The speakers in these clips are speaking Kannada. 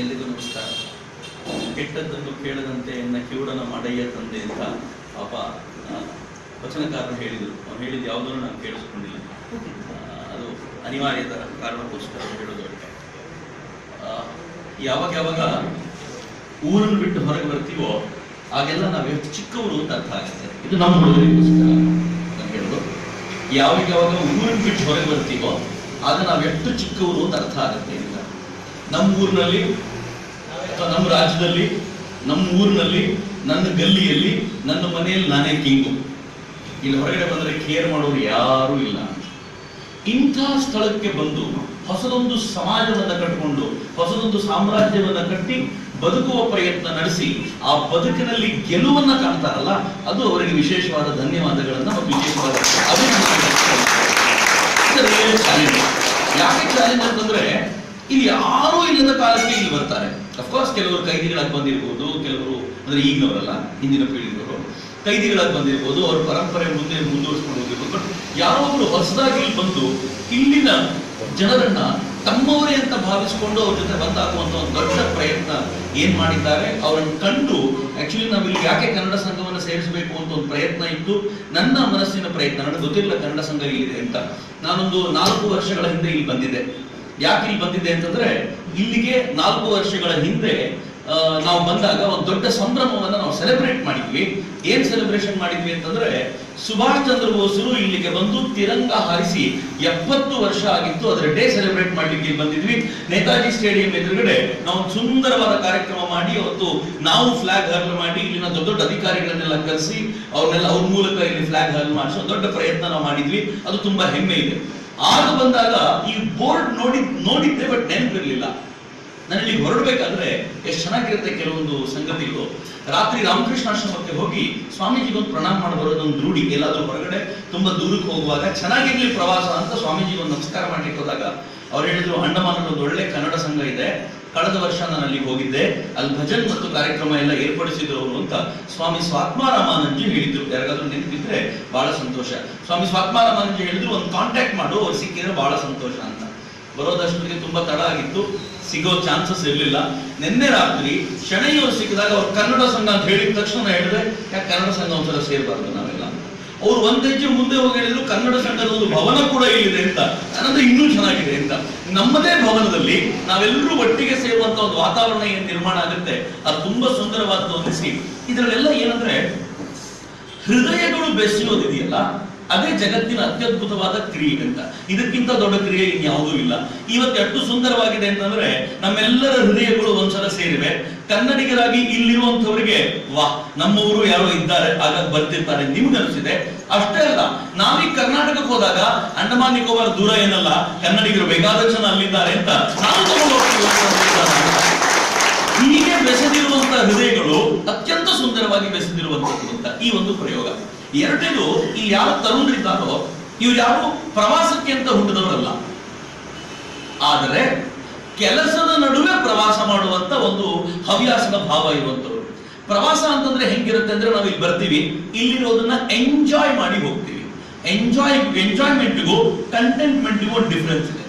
ಎಲ್ಲಿಗೂ ನಮಸ್ಕಾರ. ಕೆಟ್ಟದ್ದನ್ನು ಕೇಳದಂತೆ ಎನ್ನ ಕಿವುಡನ ಮಾಡಯ್ಯ ತಂದೆ ಅಂತ ಪಾಪ ವಚನಕಾರರು ಹೇಳಿದರು. ಅವ್ನು ಹೇಳಿದ ಯಾವುದನ್ನು ನಾನು ಕೇಳಿಸ್ಕೊಂಡಿಲ್ಲ. ಅದು ಅನಿವಾರ್ಯ ಕಾರಣಕ್ಕೋಸ್ಕರ ಹೇಳೋದು ಯಾವಾಗ ಯಾವಾಗ ಊರನ್ನು ಬಿಟ್ಟು ಹೊರಗೆ ಬರ್ತೀವೋ ಆಗೆಲ್ಲ ನಾವು ಎಷ್ಟು ಚಿಕ್ಕವರು ಅಂತ ಅರ್ಥ ಆಗುತ್ತೆ. ಇದು ನಮ್ಮ ಹುಡುಗರಿಗೋಸ್ಕರ ನಾನು ಹೇಳೋದು ಯಾವಾಗ ಯಾವಾಗ ಊರನ್ನು ಬಿಟ್ಟು ಹೊರಗೆ ಬರ್ತೀವೋ, ಆಗ ನಾವು ಎಷ್ಟು ಚಿಕ್ಕವರು ಅಂತ ಅರ್ಥ ಆಗುತ್ತೆ. ನಮ್ಮ ಊರಿನಲ್ಲಿ ಅಥವಾ ನಮ್ಮ ರಾಜ್ಯದಲ್ಲಿ ನಮ್ಮ ಊರಿನಲ್ಲಿ ನನ್ನ ಗಲ್ಲಿಯಲ್ಲಿ, ನನ್ನ ಮನೆಯಲ್ಲಿ ನಾನೇ ಕಿಂಗು ಇಲ್ಲಿ ಹೊರಗಡೆ ಬಂದರೆ ಕೇರ್ ಮಾಡೋರು ಯಾರೂ ಇಲ್ಲ. ಇಂಥ ಸ್ಥಳಕ್ಕೆ ಬಂದು ಹೊಸದೊಂದು ಸಮಾಜವನ್ನು ಕಟ್ಟಿಕೊಂಡು ಹೊಸದೊಂದು ಸಾಮ್ರಾಜ್ಯವನ್ನು ಕಟ್ಟಿ ಬದುಕುವ ಪ್ರಯತ್ನ ನಡೆಸಿ, ಆ ಬದುಕಿನಲ್ಲಿ ಗೆಲುವನ್ನು ಕಾಣ್ತಾರಲ್ಲ, ಅದು ಅವರಿಗೆ ವಿಶೇಷವಾದ ಧನ್ಯವಾದಗಳನ್ನು ವಿಶೇಷವಾದ ಅಭಿನಂದನೆ ಯಾಕೆ ಚಾಲೆಂಜ್ ಅಂತಂದ್ರೆ ಇಲ್ಲಿ ಯಾರೂ ಇಲ್ಲದ ಕಾಲಕ್ಕೆ ಇಲ್ಲಿ ಬರ್ತಾರೆ. ಅಫ್ಕೋರ್ಸ್ ಕೆಲವರು ಕೈದಿಗಳಾಗಿ ಬಂದಿರ್ಬೋದು, ಕೆಲವರು ಅಂದ್ರೆ ಈಗಿನವರಲ್ಲ, ಹಿಂದಿನ ಪೀಳಿಗೆಯವರು ಕೈದಿಗಳಾಗಿ ಬಂದಿರ್ಬೋದು, ಅವ್ರ ಪರಂಪರೆ ಮುಂದೆ ಮುಂದುವರಿಸ್ಕೊಂಡು ಹೋಗಿರ್ಬೋದು. ಬಟ್ ಯಾರೋ ಒಬ್ರು ಹೊಸದಾಗಿ ಇಲ್ಲಿ ಬಂದು ಇಲ್ಲಿನ ಜನರನ್ನ ತಮ್ಮವರೇ ಅಂತ ಭಾವಿಸಿಕೊಂಡು ಅವ್ರ ಜೊತೆ ಬಂದಾಗುವಂತ ಒಂದು ದೊಡ್ಡ ಪ್ರಯತ್ನ ಏನ್ ಮಾಡಿದ್ದಾರೆ, ಅವರನ್ನು ಕಂಡು ಆಕ್ಚುಲಿ ನಾವಿಲ್ಲಿ ಯಾಕೆ ಕನ್ನಡ ಸಂಘವನ್ನು ಸೇರಿಸಬೇಕು ಅಂತ ಒಂದು ಪ್ರಯತ್ನ ಇತ್ತು. ನನ್ನ ಮನಸ್ಸಿನ ಪ್ರಯತ್ನ, ನನಗೆ ಗೊತ್ತಿಲ್ಲ ಕನ್ನಡ ಸಂಘ ಇಲ್ಲಿದೆ ಅಂತ. ನಾನೊಂದು ನಾಲ್ಕು ವರ್ಷಗಳ ಹಿಂದೆ ಇಲ್ಲಿ ಬಂದಿದ್ದೆ. ಯಾಕೆ ಇಲ್ಲಿ ಬಂದಿದ್ದೆ ಅಂತಂದ್ರೆ, ಇಲ್ಲಿಗೆ ನಾಲ್ಕು ವರ್ಷಗಳ ಹಿಂದೆ ನಾವು ಬಂದಾಗ ಒಂದು ದೊಡ್ಡ ಸಂಭ್ರಮವನ್ನ ನಾವು ಸೆಲೆಬ್ರೇಟ್ ಮಾಡಿದ್ವಿ. ಏನ್ ಸೆಲೆಬ್ರೇಷನ್ ಮಾಡಿದ್ವಿ ಅಂತಂದ್ರೆ, ಸುಭಾಷ್ ಚಂದ್ರ ಬೋಸರು ಇಲ್ಲಿಗೆ ಬಂದು ತಿರಂಗ ಹಾರಿಸಿ ಎಪ್ಪತ್ತು ವರ್ಷ ಆಗಿತ್ತು ಅದರ ಡೇ ಸೆಲೆಬ್ರೇಟ್ ಮಾಡ್ಲಿಕ್ಕೆ ಇಲ್ಲಿ ಬಂದಿದ್ವಿ. ನೇತಾಜಿ ಸ್ಟೇಡಿಯಂ ಎದುರುಗಡೆ ನಾವು ಸುಂದರವಾದ ಕಾರ್ಯಕ್ರಮ ಮಾಡಿ, ಅವತ್ತು ನಾವು ಫ್ಲಾಗ್ ಹರ್ಲ್ ಮಾಡಿ, ಇಲ್ಲಿನ ದೊಡ್ಡ ದೊಡ್ಡ ಅಧಿಕಾರಿಗಳನ್ನೆಲ್ಲ ಕರೆಸಿ, ಅವ್ರನ್ನೆಲ್ಲ ಅವ್ರ ಮೂಲಕ ಇಲ್ಲಿ ಫ್ಲಾಗ್ ಹರ್ಲ್ ಮಾಡಿಸೋ ದೊಡ್ಡ ಪ್ರಯತ್ನ ನಾವು ಮಾಡಿದ್ವಿ. ಅದು ತುಂಬಾ ಹೆಮ್ಮೆ ಇದೆ. ಆಗ ಬಂದಾಗ ಈ ಬೋರ್ಡ್ ನೋಡಿ ನೋಡಿದ್ದೆ ಬಟ್ ನೆನಪಿರ್ಲಿಲ್ಲ. ನಾನು ಇಲ್ಲಿ ಹೊರಡ್ಬೇಕಾದ್ರೆ ಎಷ್ಟು ಚೆನ್ನಾಗಿರುತ್ತೆ ಕೆಲವೊಂದು ಸಂಗತಿಗಳು. ರಾತ್ರಿ ರಾಮಕೃಷ್ಣ ಆಶ್ರಮಕ್ಕೆ ಹೋಗಿ ಸ್ವಾಮೀಜಿಗೆ ಒಂದು ಪ್ರಣಾಮ ಮಾಡಿ ಬರೋದೊಂದು ರೂಢಿ. ಎಲ್ಲಾದ್ರೂ ಹೊರಗಡೆ ತುಂಬಾ ದೂರಕ್ಕೆ ಹೋಗುವಾಗ ಚೆನ್ನಾಗಿರ್ಲಿ ಪ್ರವಾಸ ಅಂತ ಸ್ವಾಮೀಜಿಗೆ ಒಂದು ನಮಸ್ಕಾರ ಮಾಡ್ಲಿಕ್ಕೆ ಹೋದಾಗ ಅವ್ರು ಹೇಳಿದ್ರು ಅಂಡಮಾನದ ಒಂದು ಒಳ್ಳೆ ಕನ್ನಡ ಸಂಘ ಇದೆ. ಕಳೆದ ವರ್ಷ ನಾನು ಅಲ್ಲಿ ಹೋಗಿದ್ದೆ. ಅಲ್ಲಿ ಭಜನ್ ಮತ್ತು ಕಾರ್ಯಕ್ರಮ ಎಲ್ಲ ಏರ್ಪಡಿಸಿದ್ರು ಅವರು ಅಂತ ಸ್ವಾಮಿ ಸ್ವಾತ್ಮಾರಾಮಾನಂಜಿ ಹೇಳಿದ್ರು. ಯಾರಿಗಾದ್ರೂ ನೆನಪಿದ್ರೆ ಬಹಳ ಸಂತೋಷ. ಸ್ವಾಮಿ ಸ್ವಾತ್ಮಾರಾಮಾನಂಜಿ ಹೇಳಿದ್ರು, ಒಂದು ಕಾಂಟ್ಯಾಕ್ಟ್ ಮಾಡು, ಅವ್ರು ಸಿಕ್ಕಿದ್ರೆ ಬಹಳ ಸಂತೋಷ ಅಂತ. ಬರೋದಷ್ಟೊತ್ತಿಗೆ ತುಂಬಾ ತಡ ಆಗಿತ್ತು. ಸಿಗೋ ಚಾನ್ಸಸ್ ಇರಲಿಲ್ಲ. ನಿನ್ನೆ ರಾತ್ರಿ ಶನೈಯವರು ಸಿಕ್ಕಿದಾಗ ಅವ್ರು ಕನ್ನಡ ಸಂಘ ಅಂತ ಹೇಳಿದ ತಕ್ಷಣ ಹೇಳಿದ್ರೆ ಹೇಳಿದೆ ಯಾಕೆ ಕನ್ನಡ ಸಂಘ ಒಂದ್ಸಲ ಸೇರ್ಬಾರ್ದು ನಾವೆಲ್ಲ? ಅವ್ರು ಒಂದ್ ಹೆಜ್ಜೆ ಮುಂದೆ ಹೋಗಿ ಹೇಳಿದ್ರು ಕನ್ನಡ ಸಂಘದ ಒಂದು ಭವನ ಕೂಡ ಇಲ್ಲಿದೆ ಅಂತ. ಅನ್ನೋದು ಇನ್ನೂ ಚೆನ್ನಾಗಿದೆ ಅಂತ. ನಮ್ಮದೇ ಭವನದಲ್ಲಿ ನಾವೆಲ್ಲರೂ ಒಟ್ಟಿಗೆ ಸೇರುವಂತ ಒಂದು ವಾತಾವರಣ ಏನ್ ನಿರ್ಮಾಣ ಆಗುತ್ತೆ, ಅದು ತುಂಬಾ ಸುಂದರವಾದ ಅನಿಸಿ ಇದರಲ್ಲೆಲ್ಲ ಏನಂದ್ರೆ, ಹೃದಯಗಳು ಬೆಸೆಯೋದಿದೆಯಲ್ಲ ಅದೇ ಜಗತ್ತಿನ ಅತ್ಯದ್ಭುತವಾದ ಕ್ರಿಯೆ ಅಂತ. ಇದಕ್ಕಿಂತ ದೊಡ್ಡ ಕ್ರಿಯೆ ಇನ್ಯಾವುದೂ ಇಲ್ಲ. ಇವತ್ತು ಎಷ್ಟು ಸುಂದರವಾಗಿದೆ ಅಂತಂದ್ರೆ, ನಮ್ಮೆಲ್ಲರ ಹೃದಯಗಳು ಒಂದ್ಸಲ ಸೇರಿವೆ. ಕನ್ನಡಿಗರಾಗಿ ಇಲ್ಲಿರುವಂತವರಿಗೆ ವಾ ನಮ್ಮವರು ಯಾರೋ ಇದ್ದಾರೆ, ಆಗ ಬರ್ತಿರ್ತಾರೆ. ನಿಮ್ಗೆ ಅನಿಸಿದೆ? ಅಷ್ಟೇ ಅಲ್ಲ ನಾವೀಗ ಕರ್ನಾಟಕಕ್ಕೆ ಹೋದಾಗ ಅಂಡಮಾನ್ ನಿಕೋಬಾರ್ ದೂರ ಏನಲ್ಲ, ಕನ್ನಡಿಗರು ಬೇಕಾದಷ್ಟು ಜನ ಅಲ್ಲಿದ್ದಾರೆ ಅಂತ ಹೀಗೆ ಬೆಸೆದಿರುವಂತಹ ಹೃದಯಗಳು ಅತ್ಯಂತ ಸುಂದರವಾಗಿ ಬೆಸೆದಿರುವಂತದ್ದು ಈ ಒಂದು ಪ್ರಯೋಗ. ಎರಡನೇದು ಈ ಯಾರು ತರುಣರಿದ್ದಾರೋ, ಇವ್ರು ಯಾರು ಪ್ರವಾಸಕ್ಕೆ ಅಂತ ಹುಟ್ಟಿದವರಲ್ಲ. ಆದರೆ ಕೆಲಸದ ನಡುವೆ ಪ್ರವಾಸ ಮಾಡುವಂತ ಒಂದು ಹವ್ಯಾಸದ ಭಾವ ಇರುವಂತವ್ರು ಪ್ರವಾಸ ಅಂತಂದ್ರೆ ಹೆಂಗಿರುತ್ತೆ ಅಂದ್ರೆ ನಾವು ಇಲ್ಲಿ ಬರ್ತೀವಿ, ಇಲ್ಲಿರೋದನ್ನ ಎಂಜಾಯ್ ಮಾಡಿ ಹೋಗ್ತೀವಿ. ಎಂಜಾಯ್ ಎಂಜಾಯ್ಮೆಂಟ್ಗೂ ಕಂಟೆಂಟ್ಮೆಂಟ್ಗೂ ಡಿಫ್ರೆನ್ಸ್ ಇದೆ.